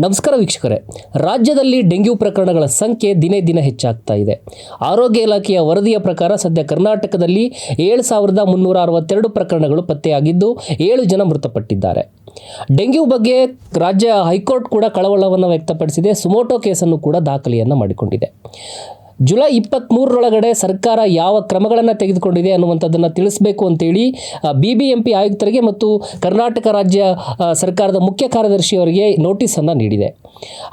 ನಮಸ್ಕಾರ ವೀಕ್ಷಕರೇ. ರಾಜ್ಯದಲ್ಲಿ ಡೆಂಗ್ಯೂ ಪ್ರಕರಣಗಳ ಸಂಖ್ಯೆ ದಿನೇ ದಿನ ಹೆಚ್ಚಾಗ್ತಾ ಇದೆ. ಆರೋಗ್ಯ ಇಲಾಖೆಯ ವರದಿಯ ಪ್ರಕಾರ ಸದ್ಯ ಕರ್ನಾಟಕದಲ್ಲಿ ಏಳು ಸಾವಿರದ ಮುನ್ನೂರ ಅರವತ್ತೆರಡು ಪ್ರಕರಣಗಳು ಪತ್ತೆಯಾಗಿದ್ದು, ಏಳು ಜನ ಮೃತಪಟ್ಟಿದ್ದಾರೆ. ಡೆಂಗ್ಯೂ ಬಗ್ಗೆ ರಾಜ್ಯ ಹೈಕೋರ್ಟ್ ಕೂಡ ಕಳವಳವನ್ನು ವ್ಯಕ್ತಪಡಿಸಿದೆ. ಸುಮೋಟೋ ಕೇಸನ್ನು ಕೂಡ ದಾಖಲೆಯನ್ನು ಮಾಡಿಕೊಂಡಿದೆ. ಜುಲೈ ಇಪ್ಪತ್ತ್ಮೂರರೊಳಗಡೆ ಸರ್ಕಾರ ಯಾವ ಕ್ರಮಗಳನ್ನು ತೆಗೆದುಕೊಂಡಿದೆ ಅನ್ನುವಂಥದ್ದನ್ನು ತಿಳಿಸಬೇಕು ಅಂತೇಳಿ ಬಿ ಬಿ ಎಂ ಪಿ ಆಯುಕ್ತರಿಗೆ ಮತ್ತು ಕರ್ನಾಟಕ ರಾಜ್ಯ ಸರ್ಕಾರದ ಮುಖ್ಯ ಕಾರ್ಯದರ್ಶಿಯವರಿಗೆ ನೋಟಿಸನ್ನು ನೀಡಿದೆ.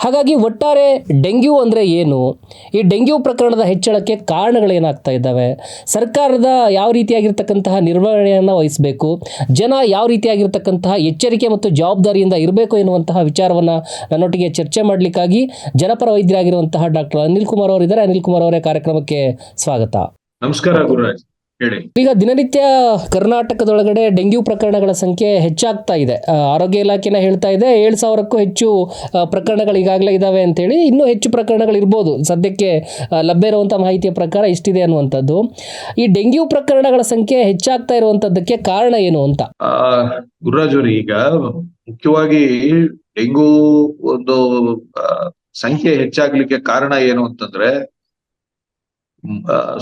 ಹಾಗಾಗಿ ಒಟ್ಟಾರೆ ಡೆಂಗ್ಯೂ ಅಂದರೆ ಏನು? ಈ ಡೆಂಗ್ಯೂ ಪ್ರಕರಣದ ಹೆಚ್ಚಳಕ್ಕೆ ಕಾರಣಗಳು ಏನಾಗ್ತಾ ಇದ್ದಾವೆ? ಸರ್ಕಾರದ ಯಾವ ರೀತಿಯಾಗಿರ್ತಕ್ಕಂತಹ ನಿರ್ವಹಣೆಯನ್ನು ವಹಿಸಬೇಕು? ಜನ ಯಾವ ರೀತಿಯಾಗಿರ್ತಕ್ಕಂತಹ ಎಚ್ಚರಿಕೆ ಮತ್ತು ಜವಾಬ್ದಾರಿಯಿಂದ ಇರಬೇಕು ಎನ್ನುವಂತಹ ವಿಚಾರವನ್ನು ನನ್ನೊಟ್ಟಿಗೆ ಚರ್ಚೆ ಮಾಡಲಿಕ್ಕಾಗಿ ಜನಪರ ವೈದ್ಯರಾಗಿರುವಂತಹ ಡಾಕ್ಟರ್ ಅನಿಲ್ ಕುಮಾರ್ ಅವರಿದ್ದಾರೆ. ಅನಿಲ್ ಕುಮಾರ್ ಅವರೇ ಕಾರ್ಯಕ್ರಮಕ್ಕೆ ಸ್ವಾಗತ. ನಮಸ್ಕಾರ ಗುರುರಾಜ್. ಹೇಳಿ. ಈಗ ದಿನನಿತ್ಯ ಕರ್ನಾಟಕದೊಳಗಡೆ ಡೆಂಗ್ಯೂ ಪ್ರಕರಣಗಳ ಸಂಖ್ಯೆ ಹೆಚ್ಚಾಗ್ತಾ ಇದೆ. ಆರೋಗ್ಯ ಇಲಾಖೆನ ಹೇಳ್ತಾ ಇದೆ ಏಳು ಸಾವಿರಕ್ಕೂ ಹೆಚ್ಚು ಪ್ರಕರಣಗಳು ಈಗಾಗಲೇ ಅಂತ ಅಂತೇಳಿ ಇನ್ನೂ ಹೆಚ್ಚು ಪ್ರಕರಣಗಳು ಇರ್ಬೋದು. ಸದ್ಯಕ್ಕೆ ಲಭ್ಯ ಇರುವಂಥ ಮಾಹಿತಿಯ ಪ್ರಕಾರ ಇಷ್ಟಿದೆ ಅನ್ನುವಂಥದ್ದು. ಈ ಡೆಂಗ್ಯೂ ಪ್ರಕರಣಗಳ ಸಂಖ್ಯೆ ಹೆಚ್ಚಾಗ್ತಾ ಇರುವಂತದ್ದಕ್ಕೆ ಕಾರಣ ಏನು ಅಂತ? ಗುರುರಾಜ್ ಈಗ ಮುಖ್ಯವಾಗಿ ಡೆಂಗ್ಯೂ ಒಂದು ಸಂಖ್ಯೆ ಹೆಚ್ಚಾಗ್ಲಿಕ್ಕೆ ಕಾರಣ ಏನು ಅಂತಂದ್ರೆ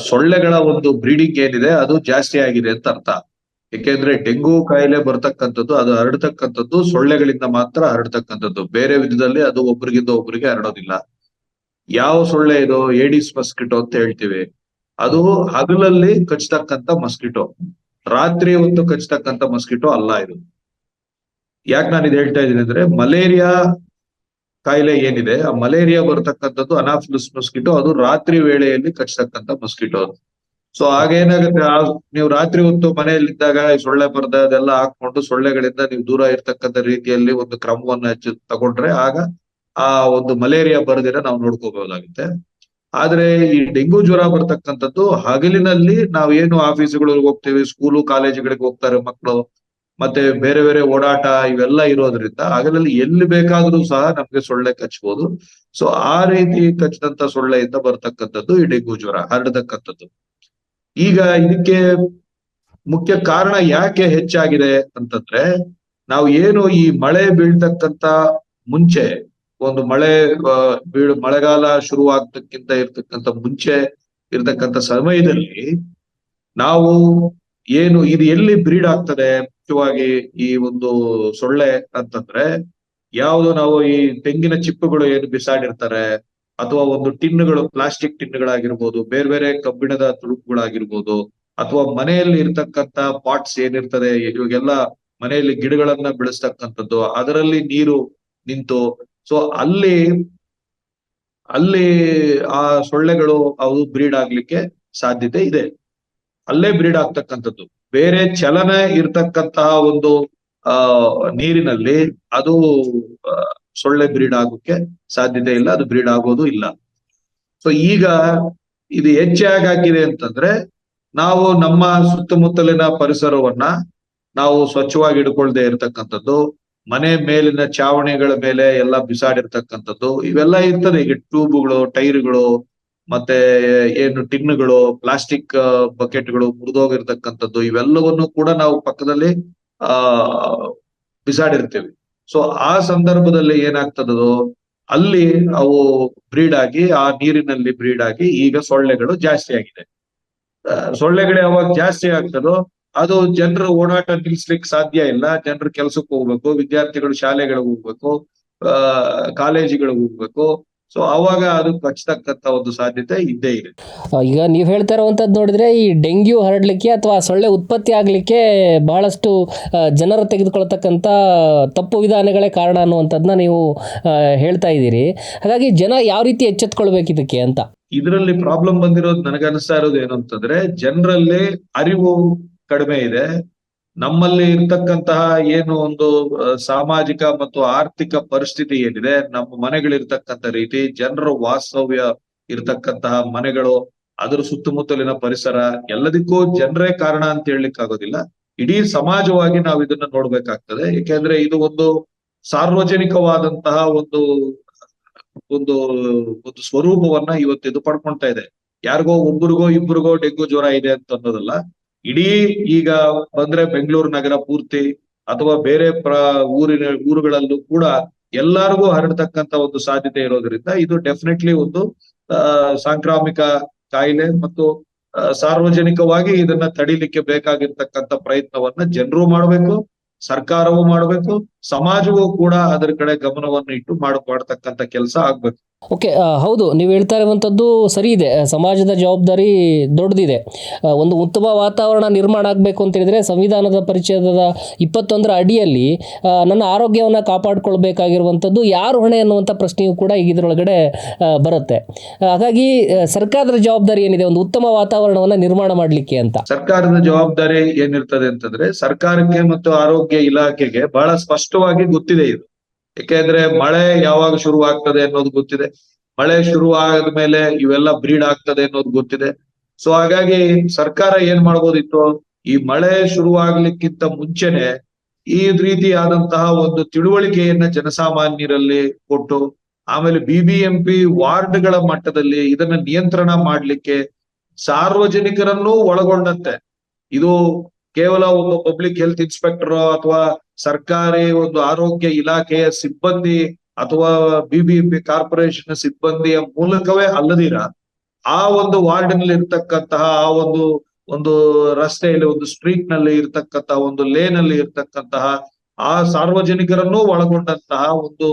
ಸೊಳ್ಳೆಗಳ ಒಂದು ಬ್ರೀಡಿಂಗ್ ಏನಿದೆ ಅದು ಜಾಸ್ತಿ ಆಗಿದೆ ಅಂತ ಅರ್ಥ. ಯಾಕೆಂದ್ರೆ ಡೆಂಗು ಕಾಯಿಲೆ ಬರ್ತಕ್ಕಂಥದ್ದು, ಅದು ಹರಡ್ತಕ್ಕಂಥದ್ದು, ಸೊಳ್ಳೆಗಳಿಂದ ಮಾತ್ರ ಹರಡ್ತಕ್ಕಂಥದ್ದು. ಬೇರೆ ವಿಧದಲ್ಲಿ ಅದು ಒಬ್ರಿಗಿಂದ ಒಬ್ರಿಗೆ ಹರಡೋದಿಲ್ಲ. ಯಾವ ಸೊಳ್ಳೆ ಇದು? ಏಡಿಸ್ ಮಸ್ಕಿಟೋ ಅಂತ ಹೇಳ್ತೀವಿ. ಅದು ಹಗಲಲ್ಲಿ ಕಚ್ಚತಕ್ಕಂತ ಮಸ್ಕಿಟೋ. ರಾತ್ರಿ ಒಂದು ಕಚ್ಚತಕ್ಕಂತ ಮಸ್ಕಿಟೋ ಅಲ್ಲ ಇದು. ಯಾಕೆ ನಾನು ಇದು ಹೇಳ್ತಾ ಇದ್ದೀನಿ ಅಂದ್ರೆ ಮಲೇರಿಯಾ ಕಾಯಿಲೆ ಏನಿದೆ? ಆ ಮಲೇರಿಯಾ ಬರ್ತಕ್ಕಂಥದ್ದು ಅನಾಫಿಲಿಸ್ ಮೊಸ್ಕಿಟೋ ಅದು ರಾತ್ರಿ ವೇಳೆಯಲ್ಲಿ ಕಚ್ಚತಕ್ಕಂತ ಮಸ್ಕಿಟೋ ಅದು. ಸೊ ಆಗೇನಾಗುತ್ತೆ ನೀವು ರಾತ್ರಿ ಹೊತ್ತು ಮನೆಯಲ್ಲಿದ್ದಾಗ ಈ ಸೊಳ್ಳೆ ಬರ್ದ ಅದೆಲ್ಲ ಹಾಕೊಂಡು ಸೊಳ್ಳೆಗಳಿಂದ ನೀವು ದೂರ ಇರ್ತಕ್ಕಂಥ ರೀತಿಯಲ್ಲಿ ಒಂದು ಕ್ರಮವನ್ನ ಹೆಚ್ಚು ತಗೊಂಡ್ರೆ ಆಗ ಆ ಒಂದು ಮಲೇರಿಯಾ ಬರದಿರ ನಾವು ನೋಡ್ಕೋಬಹುದಾಗುತ್ತೆ. ಆದ್ರೆ ಈ ಡೆಂಗು ಜ್ವರ ಬರ್ತಕ್ಕಂಥದ್ದು ಹಗಲಿನಲ್ಲಿ ನಾವು ಏನು ಆಫೀಸ್ಗಳಿಗೆ ಹೋಗ್ತೀವಿ ಸ್ಕೂಲು ಕಾಲೇಜುಗಳಿಗೆ ಹೋಗ್ತಾರೆ ಮಕ್ಕಳು ಮತ್ತೆ ಬೇರೆ ಬೇರೆ ಓಡಾಟ ಇವೆಲ್ಲ ಇರೋದ್ರಿಂದ ಹಗಲಲ್ಲಿ ಎಲ್ಲಿ ಬೇಕಾದ್ರೂ ಸಹ ನಮ್ಗೆ ಸೊಳ್ಳೆ ಕಚ್ಬಹುದು ಸೊ ಆ ರೀತಿ ಕಚ್ಚಿದಂತ ಸೊಳ್ಳೆಯಿಂದ ಬರ್ತಕ್ಕಂಥದ್ದು ಈ ಡೆಂಗು ಜ್ವರ ಹರಡತಕ್ಕಂಥದ್ದು. ಈಗ ಇದಕ್ಕೆ ಮುಖ್ಯ ಕಾರಣ ಯಾಕೆ ಹೆಚ್ಚಾಗಿದೆ ಅಂತಂದ್ರೆ ನಾವು ಏನು ಈ ಮಳೆ ಬೀಳ್ತಕ್ಕಂತ ಮುಂಚೆ, ಒಂದು ಮಳೆ ಬೀಳ್ ಮಳೆಗಾಲ ಮಳೆಗಾಲ ಶುರುವಾಗ್ತಕ್ಕಿಂತ ಇರ್ತಕ್ಕಂಥ ಮುಂಚೆ ಇರ್ತಕ್ಕಂಥ ಸಮಯದಲ್ಲಿ ನಾವು ಏನು ಇದು ಎಲ್ಲಿ ಬ್ರೀಡ್ ಆಗ್ತದೆ? ಮುಖ್ಯವಾಗಿ ಈ ಒಂದು ಸೊಳ್ಳೆ ಅಂತಂದ್ರೆ ಯಾವುದು ನಾವು ಈ ತೆಂಗಿನ ಚಿಪ್ಪುಗಳು ಏನು ಬಿಸಾಡಿರ್ತಾರೆ ಅಥವಾ ಒಂದು ಟಿನ್ಗಳು ಪ್ಲಾಸ್ಟಿಕ್ ಟಿನ್ಗಳಾಗಿರ್ಬೋದು ಬೇರೆ ಬೇರೆ ಕಬ್ಬಿಣದ ತುಣುಕುಗಳಾಗಿರ್ಬೋದು, ಅಥವಾ ಮನೆಯಲ್ಲಿ ಇರ್ತಕ್ಕಂತ ಪಾಟ್ಸ್ ಏನಿರ್ತದೆ, ಇವಾಗೆಲ್ಲ ಮನೆಯಲ್ಲಿ ಗಿಡಗಳನ್ನ ಬೆಳೆಸ್ತಕ್ಕಂಥದ್ದು, ಅದರಲ್ಲಿ ನೀರು ನಿಂತು, ಸೊ ಅಲ್ಲಿ ಅಲ್ಲಿ ಆ ಸೊಳ್ಳೆಗಳು ಅವು ಬ್ರೀಡ್ ಆಗ್ಲಿಕ್ಕೆ ಸಾಧ್ಯತೆ ಇದೆ. ಅಲ್ಲೇ ಬ್ರೀಡ್ ಆಗ್ತಕ್ಕಂಥದ್ದು. ಬೇರೆ ಚಲನೆ ಇರ್ತಕ್ಕಂತಹ ಒಂದು, ಆ, ನೀರಿನಲ್ಲಿ ಅದು ಸೊಳ್ಳೆ ಬ್ರೀಡ್ ಆಗೋಕೆ ಸಾಧ್ಯತೆ ಇಲ್ಲ, ಅದು ಬ್ರೀಡ್ ಆಗೋದು ಇಲ್ಲ. ಸೊ ಈಗ ಇದು ಹೆಚ್ಚಾಗಿದೆ ಅಂತಂದ್ರೆ, ನಾವು ನಮ್ಮ ಸುತ್ತಮುತ್ತಲಿನ ಪರಿಸರವನ್ನ ನಾವು ಸ್ವಚ್ಛವಾಗಿ ಇಟ್ಕೊಳ್ದೆ ಇರ್ತಕ್ಕಂಥದ್ದು, ಮನೆ ಮೇಲಿನ ಚಾವಣಿಗಳ ಮೇಲೆ ಎಲ್ಲ ಬಿಸಾಡಿರ್ತಕ್ಕಂಥದ್ದು, ಇವೆಲ್ಲ ಇರ್ತದೆ. ಈಗ ಟ್ಯೂಬ್ಗಳು, ಟೈರ್ಗಳು ಮತ್ತೆ ಏನು ಟಿನ್ಗಳು ಪ್ಲಾಸ್ಟಿಕ್ ಬಕೆಟ್ಗಳು ಮುರಿದೋಗಿರ್ತಕ್ಕಂಥದ್ದು ಇವೆಲ್ಲವನ್ನು ಕೂಡ ನಾವು ಪಕ್ಕದಲ್ಲಿ, ಆ, ಬಿಸಾಡಿರ್ತೀವಿ. ಸೊ ಆ ಸಂದರ್ಭದಲ್ಲಿ ಏನಾಗ್ತದೋ ಅಲ್ಲಿ ಅವು ಬ್ರೀಡ್ ಆಗಿ ಆ ನೀರಿನಲ್ಲಿ ಬ್ರೀಡ್ ಆಗಿ ಈಗ ಸೊಳ್ಳೆಗಳು ಜಾಸ್ತಿ ಆಗಿದೆ. ಸೊಳ್ಳೆಗಳು ಯಾವಾಗ ಜಾಸ್ತಿ ಆಗ್ತದೋ, ಅದು ಜನರ ಓಡಾಟ ನಿಲ್ಲಿಸ್ಲಿಕ್ಕೆ ಸಾಧ್ಯ ಇಲ್ಲ. ಜನರು ಕೆಲ್ಸಕ್ಕೆ ಹೋಗ್ಬೇಕು, ವಿದ್ಯಾರ್ಥಿಗಳು ಶಾಲೆಗಳಿಗೆ ಹೋಗ್ಬೇಕು, ಆ, ಕಾಲೇಜುಗಳಿಗೆ ಹೋಗ್ಬೇಕು. ಸೊ ಅವಾಗ ಅದು ಕಚ್ಚತಕ್ಕಂತ ಒಂದು ಸಾಧ್ಯತೆ ಇದ್ದೇ ಇದೆ ಈಗ ನೀವು ಹೇಳ್ತಾ ಇರುವಂತದ್ ನೋಡಿದ್ರೆ ಈ ಡೆಂಗ್ಯೂ ಹರಡ್ಲಿಕ್ಕೆ ಅಥವಾ ಸೊಳ್ಳೆ ಉತ್ಪತ್ತಿ ಆಗ್ಲಿಕ್ಕೆ ಬಹಳಷ್ಟು ಜನರು ತೆಗೆದುಕೊಳ್ತಕ್ಕಂತ ತಪ್ಪು ವಿಧಾನಗಳೇ ಕಾರಣ ಅನ್ನುವಂಥದ್ದನ್ನ ನೀವು ಹೇಳ್ತಾ ಇದ್ದೀರಿ. ಹಾಗಾಗಿ ಜನ ಯಾವ ರೀತಿ ಎಚ್ಚೆತ್ಕೊಳ್ಬೇಕು ಇದಕ್ಕೆ ಅಂತ? ಇದರಲ್ಲಿ ಪ್ರಾಬ್ಲಮ್ ಬಂದಿರೋದು ನನಗನ್ನಿಸ್ತಾ ಇರೋದು ಏನು ಅಂತಂದ್ರೆ ಜನರಲ್ಲಿ ಅರಿವು ಕಡಿಮೆ ಇದೆ. ನಮ್ಮಲ್ಲಿ ಇರ್ತಕ್ಕಂತಹ ಏನು ಒಂದು ಸಾಮಾಜಿಕ ಮತ್ತು ಆರ್ಥಿಕ ಪರಿಸ್ಥಿತಿ ಏನಿದೆ, ನಮ್ಮ ಮನೆಗಳಿರ್ತಕ್ಕಂಥ ರೀತಿ, ಜನರ ವಾಸ್ತವ್ಯ ಇರ್ತಕ್ಕಂತಹ ಮನೆಗಳು, ಅದರ ಸುತ್ತಮುತ್ತಲಿನ ಪರಿಸರ, ಎಲ್ಲದಕ್ಕೂ ಜನರೇ ಕಾರಣ ಅಂತ ಹೇಳಲಿಕ್ಕೆ ಆಗೋದಿಲ್ಲ. ಇಡೀ ಸಮಾಜವಾಗಿ ನಾವು ಇದನ್ನ ನೋಡ್ಬೇಕಾಗ್ತದೆ. ಯಾಕೆಂದ್ರೆ ಇದು ಒಂದು ಸಾರ್ವಜನಿಕವಾದಂತಹ ಒಂದು ಒಂದು ಒಂದು ಸ್ವರೂಪವನ್ನ ಇವತ್ತು ಇದು ಪಡ್ಕೊಳ್ತಾ ಇದೆ. ಯಾರಿಗೋ ಒಬ್ಬರಿಗೋ ಇಬ್ಬರಿಗೋ ಡೆಂಗು ಜ್ವರ ಇದೆ ಅಂತ ಅನ್ನೋದಲ್ಲ. ಇಡೀ ಈಗ ಬಂದ್ರೆ ಬೆಂಗಳೂರು ನಗರ ಪೂರ್ತಿ ಅಥವಾ ಬೇರೆ ಪ್ರ ಊರಿನ ಊರುಗಳಲ್ಲೂ ಕೂಡ ಎಲ್ಲರಿಗೂ ಹರಡ್ತಕ್ಕಂತ ಒಂದು ಸಾಧ್ಯತೆ ಇರೋದ್ರಿಂದ ಇದು ಡೆಫಿನೆಟ್ಲಿ ಒಂದು ಸಾಂಕ್ರಾಮಿಕ ಕಾಯಿಲೆ ಮತ್ತು ಸಾರ್ವಜನಿಕವಾಗಿ ಇದನ್ನ ತಡಿಲಿಕ್ಕೆ ಬೇಕಾಗಿರ್ತಕ್ಕಂಥ ಪ್ರಯತ್ನವನ್ನ ಜನರು ಮಾಡ್ಬೇಕು, ಸರ್ಕಾರವು ಮಾಡ್ಬೇಕು ಸಮಾಜವೂ ಕೂಡ ಅದರ ಕಡೆ ಗಮನವನ್ನು ಇಟ್ಟು ಮಾಡ್ ಮಾಡ್ತಕ್ಕಂಥ ಕೆಲಸ ಆಗ್ಬೇಕು. ಓಕೆ ಹೌದು. ನೀವು ಹೇಳ್ತಾ ಇರುವಂಥದ್ದು ಸರಿ ಇದೆ. ಸಮಾಜದ ಜವಾಬ್ದಾರಿ ದೊಡ್ಡದಿದೆ. ಒಂದು ಉತ್ತಮ ವಾತಾವರಣ ನಿರ್ಮಾಣ ಆಗಬೇಕು ಅಂತ ಹೇಳಿದ್ರೆ ಸಂವಿಧಾನದ ಪರಿಚಯದ ಇಪ್ಪತ್ತೊಂದರ ಅಡಿಯಲ್ಲಿ ನನ್ನ ಆರೋಗ್ಯವನ್ನು ಕಾಪಾಡಿಕೊಳ್ಬೇಕಾಗಿರುವಂಥದ್ದು ಯಾರು ಹೊಣೆ ಅನ್ನುವಂಥ ಪ್ರಶ್ನೆಯೂ ಕೂಡ ಈಗ ಇದರೊಳಗಡೆ ಬರುತ್ತೆ. ಹಾಗಾಗಿ ಸರ್ಕಾರದ ಜವಾಬ್ದಾರಿ ಏನಿದೆ? ಒಂದು ಉತ್ತಮ ವಾತಾವರಣವನ್ನು ನಿರ್ಮಾಣ ಮಾಡಲಿಕ್ಕೆ ಅಂತ. ಸರ್ಕಾರದ ಜವಾಬ್ದಾರಿ ಏನಿರ್ತದೆ ಅಂತಂದ್ರೆ ಸರ್ಕಾರಕ್ಕೆ ಮತ್ತು ಆರೋಗ್ಯ ಇಲಾಖೆಗೆ ಬಹಳ ಸ್ಪಷ್ಟವಾಗಿ ಗೊತ್ತಿದೆ ಇದು. ಯಾಕೆಂದ್ರೆ ಮಳೆ ಯಾವಾಗ ಶುರು ಆಗ್ತದೆ ಅನ್ನೋದು ಗೊತ್ತಿದೆ. ಮಳೆ ಶುರು ಆದ್ಮೇಲೆ ಇವೆಲ್ಲ ಬ್ರೀಡ್ ಆಗ್ತದೆ ಅನ್ನೋದು ಗೊತ್ತಿದೆ. ಸೊ ಹಾಗಾಗಿ ಸರ್ಕಾರ ಏನ್ ಮಾಡ್ಬೋದಿತ್ತು? ಈ ಮಳೆ ಶುರು ಆಗ್ಲಿಕ್ಕಿಂತ ಮುಂಚೆನೆ ಈ ರೀತಿಯಾದಂತಹ ಒಂದು ತಿಳುವಳಿಕೆಯನ್ನ ಜನಸಾಮಾನ್ಯರಲ್ಲಿ ಕೊಟ್ಟು, ಆಮೇಲೆ ಬಿಬಿಎಂಪಿ ವಾರ್ಡ್ಗಳ ಮಟ್ಟದಲ್ಲಿ ಇದನ್ನ ನಿಯಂತ್ರಣ ಮಾಡ್ಲಿಕ್ಕೆ ಸಾರ್ವಜನಿಕರನ್ನೂ ಒಳಗೊಂಡಂತೆ. ಇದು ಕೇವಲ ಒಬ್ಬ ಪಬ್ಲಿಕ್ ಹೆಲ್ತ್ ಇನ್ಸ್ಪೆಕ್ಟರ್ ಅಥವಾ ಸರ್ಕಾರಿ ಒಂದು ಆರೋಗ್ಯ ಇಲಾಖೆಯ ಸಿಬ್ಬಂದಿ ಅಥವಾ ಬಿಬಿಎಂಪಿ ಕಾರ್ಪೊರೇಷನ್ ಸಿಬ್ಬಂದಿಯ ಮೂಲಕವೇ ಅಲ್ಲದಿರ, ಆ ಒಂದು ವಾರ್ಡ್ನಲ್ಲಿ ಇರ್ತಕ್ಕಂತಹ ಆ ಒಂದು ಒಂದು ರಸ್ತೆಯಲ್ಲಿ, ಒಂದು ಸ್ಟ್ರೀಟ್ನಲ್ಲಿ ಇರ್ತಕ್ಕಂತಹ ಒಂದು ಲೇನ್ ಅಲ್ಲಿ ಇರ್ತಕ್ಕಂತಹ ಆ ಸಾರ್ವಜನಿಕರನ್ನೂ ಒಳಗೊಂಡಂತಹ ಒಂದು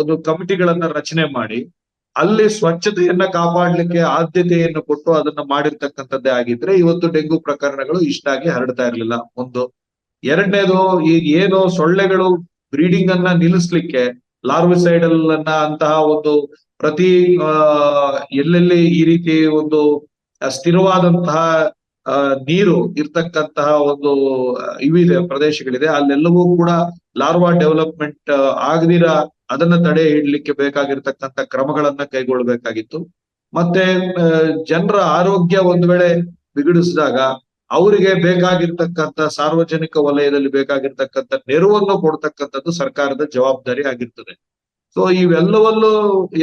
ಒಂದು ಕಮಿಟಿಗಳನ್ನ ರಚನೆ ಮಾಡಿ, ಅಲ್ಲಿ ಸ್ವಚ್ಛತೆಯನ್ನ ಕಾಪಾಡ್ಲಿಕ್ಕೆ ಆದ್ಯತೆಯನ್ನು ಕೊಟ್ಟು ಅದನ್ನ ಮಾಡಿರ್ತಕ್ಕಂಥದ್ದೇ ಆಗಿದ್ರೆ ಇವತ್ತು ಡೆಂಗು ಪ್ರಕರಣಗಳು ಇಷ್ಟಾಗಿ ಹರಡ್ತಾ ಇರ್ಲಿಲ್ಲ. ಒಂದು ಎರಡನೇದು ಈಗ ಏನು ಸೊಳ್ಳೆಗಳು ಬ್ರೀಡಿಂಗ್ ಅನ್ನ ನಿಲ್ಲಿಸ್ಲಿಕ್ಕೆ ಲಾರ್ವಿಸೈಡಲ್ ಅನ್ನ ಅಂತಹ ಒಂದು ಪ್ರತಿ ಎಲ್ಲೆಲ್ಲಿ ಈ ರೀತಿ ಒಂದು ಸ್ಥಿರವಾದಂತಹ ನೀರು ಇರ್ತಕ್ಕಂತಹ ಒಂದು ಇವಿದೆ, ಪ್ರದೇಶಗಳಿದೆ. ಅಲ್ಲೆಲ್ಲವೂ ಕೂಡ ಲಾರ್ವಾ ಡೆವಲಪ್ಮೆಂಟ್ ಆಗದಿರ ಅದನ್ನ ತಡೆ ಹಿಡ್ಲಿಕ್ಕೆ ಬೇಕಾಗಿರ್ತಕ್ಕಂಥ ಕ್ರಮಗಳನ್ನ ಕೈಗೊಳ್ಳಬೇಕಾಗಿತ್ತು ಮತ್ತೆ ಜನರ ಆರೋಗ್ಯ ಒಂದ್ ವೇಳೆ ಬಿಗಡಿಸಿದಾಗ ಅವರಿಗೆ ಬೇಕಾಗಿರ್ತಕ್ಕಂತ ಸಾರ್ವಜನಿಕ ವಲಯದಲ್ಲಿ ಬೇಕಾಗಿರ್ತಕ್ಕಂಥ ನೆರವನ್ನು ಕೊಡ್ತಕ್ಕಂಥದ್ದು ಸರ್ಕಾರದ ಜವಾಬ್ದಾರಿ ಆಗಿರ್ತದೆ. ಸೊ ಇವೆಲ್ಲವಲ್ಲೂ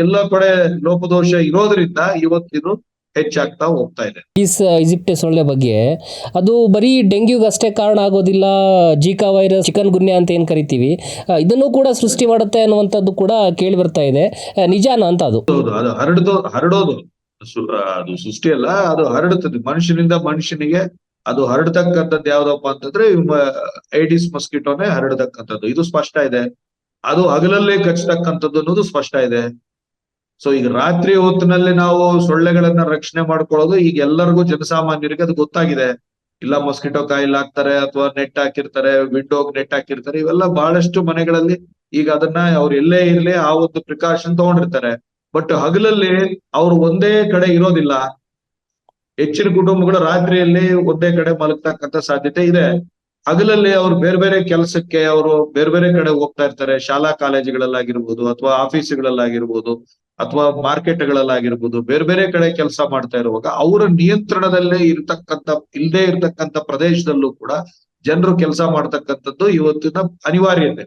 ಎಲ್ಲ ಕಡೆ ಲೋಪದೋಷ ಇರೋದ್ರಿಂದ ಇವತ್ತಿದು ಹೆಚ್ಚಾಗ್ತಾ ಹೋಗ್ತಾ ಇದೆ. ಈ ಈಜಿಪ್ಟೆ ಸೊಳ್ಳೆ ಬಗ್ಗೆ. ಅದು ಬರೀ ಡೆಂಗ್ಯೂಗೆ ಅಷ್ಟೇ ಕಾರಣ ಆಗೋದಿಲ್ಲ ಜೀಕಾ ವೈರಸ್ ಚಿಕನ್ ಗುನ್ಯ ಅಂತ ಏನು ಕರಿತೀವಿ. ಇದನ್ನು ಕೂಡ ಸೃಷ್ಟಿ ಮಾಡುತ್ತೆ ಅನ್ನುವಂಥದ್ದು ಕೂಡ ಕೇಳಿ ಬರ್ತಾ ಇದೆ. ನಿಜಾನ ಅಂತ ಅದು. ಹೌದು ಅದು ಹರಡ್ದು ಹರಡೋದು. ಅದು ಸೃಷ್ಟಿ ಅಲ್ಲ ಅದು ಹರಡುತ್ತದೆ. ಮನುಷ್ಯನಿಂದ ಮನುಷ್ಯನಿಗೆ ಅದು ಹರಡ್ತಕ್ಕಂಥದ್ದು ಯಾವ್ದಪ್ಪ ಅಂತಂದ್ರೆ ಐಡಿಸ್ ಮಸ್ಕಿಟೋನೇ ಹರಡತಕ್ಕಂಥದ್ದು. ಇದು ಸ್ಪಷ್ಟ ಇದೆ. ಅದು ಹಗಲಲ್ಲೇ ಕಚ್ಚತಕ್ಕಂಥದ್ದು ಅನ್ನೋದು ಸ್ಪಷ್ಟ ಇದೆ. ಸೊ ಈಗ ರಾತ್ರಿ ಹೊತ್ತಿನಲ್ಲಿ ನಾವು ಸೊಳ್ಳೆಗಳನ್ನ ರಕ್ಷಣೆ ಮಾಡ್ಕೊಳ್ಳೋದು ಈಗ ಎಲ್ಲರಿಗೂ ಜನಸಾಮಾನ್ಯರಿಗೆ ಅದು ಗೊತ್ತಾಗಿದೆ. ಇಲ್ಲ ಮೊಸ್ಕಿಟೋ ಕಾಯಿಲ್ ಹಾಕ್ತಾರೆ ಅಥವಾ ನೆಟ್ ಹಾಕಿರ್ತಾರೆ ವಿಂಡೋಗ್ ನೆಟ್ ಹಾಕಿರ್ತಾರೆ, ಇವೆಲ್ಲ ಬಹಳಷ್ಟು ಮನೆಗಳಲ್ಲಿ ಈಗ ಅದನ್ನ ಅವ್ರು ಎಲ್ಲೇ ಇರ್ಲಿ ಆ ಒಂದು ಪ್ರಿಕಾಷನ್ ತಗೊಂಡಿರ್ತಾರೆ. ಬಟ್ ಹಗಲಲ್ಲಿ ಅವ್ರು ಒಂದೇ ಕಡೆ ಇರೋದಿಲ್ಲ. ಹೆಚ್ಚಿನ ಕುಟುಂಬಗಳು ರಾತ್ರಿಯಲ್ಲಿ ಒಂದೇ ಕಡೆ ಮಲಗ್ತಕ್ಕಂತ ಸಾಧ್ಯತೆ ಇದೆ. ಹಗಲಲ್ಲಿ ಅವ್ರು ಬೇರೆ ಬೇರೆ ಕೆಲಸಕ್ಕೆ ಅವರು ಬೇರೆ ಬೇರೆ ಕಡೆ ಹೋಗ್ತಾ ಇರ್ತಾರೆ. ಶಾಲಾ ಕಾಲೇಜುಗಳಲ್ಲಾಗಿರ್ಬೋದು ಅಥವಾ ಆಫೀಸುಗಳಲ್ಲಾಗಿರ್ಬೋದು ಅಥವಾ ಮಾರ್ಕೆಟ್ಗಳಲ್ಲಾಗಿರ್ಬೋದು ಬೇರೆ ಬೇರೆ ಕಡೆ ಕೆಲಸ ಮಾಡ್ತಾ ಇರುವಾಗ ಅವರ ನಿಯಂತ್ರಣದಲ್ಲೇ ಇರ್ತಕ್ಕಂಥ ಇಲ್ಲದೆ ಇರತಕ್ಕಂತ ಪ್ರದೇಶದಲ್ಲೂ ಕೂಡ ಜನರು ಕೆಲಸ ಮಾಡ್ತಕ್ಕಂಥದ್ದು ಇವತ್ತಿನ ಅನಿವಾರ್ಯತೆ.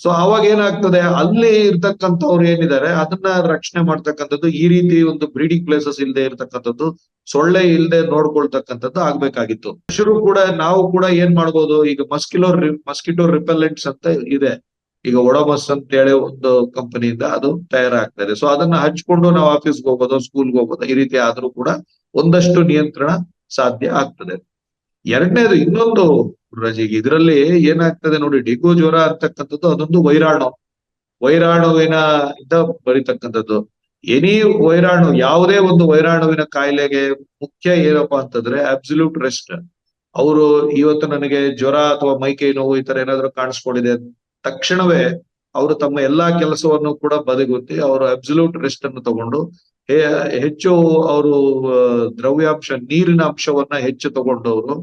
ಸೊ ಅವಾಗ ಏನಾಗ್ತದೆ? ಅಲ್ಲಿ ಇರ್ತಕ್ಕಂಥವ್ರು ಏನಿದ್ದಾರೆ? ಅದನ್ನ ರಕ್ಷಣೆ ಮಾಡ್ತಕ್ಕಂಥದ್ದು ಈ ರೀತಿ ಒಂದು ಬ್ರೀಡಿಂಗ್ ಪ್ಲೇಸಸ್ ಇಲ್ಲದೆ ಇರ್ತಕ್ಕಂಥದ್ದು ಸೊಳ್ಳೆ ಇಲ್ಲದೆ ನೋಡ್ಕೊಳ್ತಕ್ಕಂಥದ್ದು ಆಗ್ಬೇಕಾಗಿತ್ತು. ಶುರು ಕೂಡ, ನಾವು ಕೂಡ ಏನ್ ಮಾಡ್ಬೋದು? ಈಗ ಮಸ್ಕಿಲೋ ಮಸ್ಕಿಟೋ ರಿಪೆಲೆಂಟ್ಸ್ ಅಂತ ಇದೆ. ಈಗ ಒಡಮಸ್ ಅಂತ ಹೇಳಿ ಒಂದು ಕಂಪನಿಯಿಂದ ಅದು ತಯಾರಾಗ್ತಾ ಇದೆ. ಸೊ ಅದನ್ನ ಹಚ್ಕೊಂಡು ನಾವು ಆಫೀಸ್ಗೆ ಹೋಗೋದು, ಸ್ಕೂಲ್ಗೆ ಹೋಗೋದು ಈ ರೀತಿ ಆದ್ರೂ ಕೂಡ ಒಂದಷ್ಟು ನಿಯಂತ್ರಣ ಸಾಧ್ಯ ಆಗ್ತದೆ. ಎರಡನೇದು ಇನ್ನೊಂದು ರಜಿಗೆ ಇದರಲ್ಲಿ ಏನಾಗ್ತದೆ ನೋಡಿ, ಡೆಂಗು ಜ್ವರ ಅಂತಕ್ಕಂಥದ್ದು ಅದೊಂದು ವೈರಾಣು. ವೈರಾಣುವಿನ ಇಂದ ಬರೀತಕ್ಕಂಥದ್ದು. ಎನಿ ವೈರಾಣು, ಯಾವುದೇ ಒಂದು ವೈರಾಣುವಿನ ಕಾಯಿಲೆಗೆ ಮುಖ್ಯ ಏನಪ್ಪಾ ಅಂತಂದ್ರೆ ಅಬ್ಸಲ್ಯೂಟ್ ರೆಸ್ಟ್ ಅವರು ಇವತ್ತು ನನಗೆ ಜ್ವರ ಅಥವಾ ಮೈಕೈ ನೋವು ಈ ತರ ಏನಾದ್ರು ಕಾಣಿಸ್ಕೊಂಡಿದೆ ತಕ್ಷಣವೇ ಅವರು ತಮ್ಮ ಎಲ್ಲಾ ಕೆಲಸವನ್ನು ಕೂಡ ಬದಿಗೊತ್ತಿ ಅವರು ಅಬ್ಸಲ್ಯೂಟ್ ರೆಸ್ಟ್ ಅನ್ನು ತಗೊಂಡು ಹೆಚ್ಚು ಅವರು ದ್ರವ್ಯಾಂಶ, ನೀರಿನ ಅಂಶವನ್ನ ಹೆಚ್ಚು ತಗೊಂಡವರು.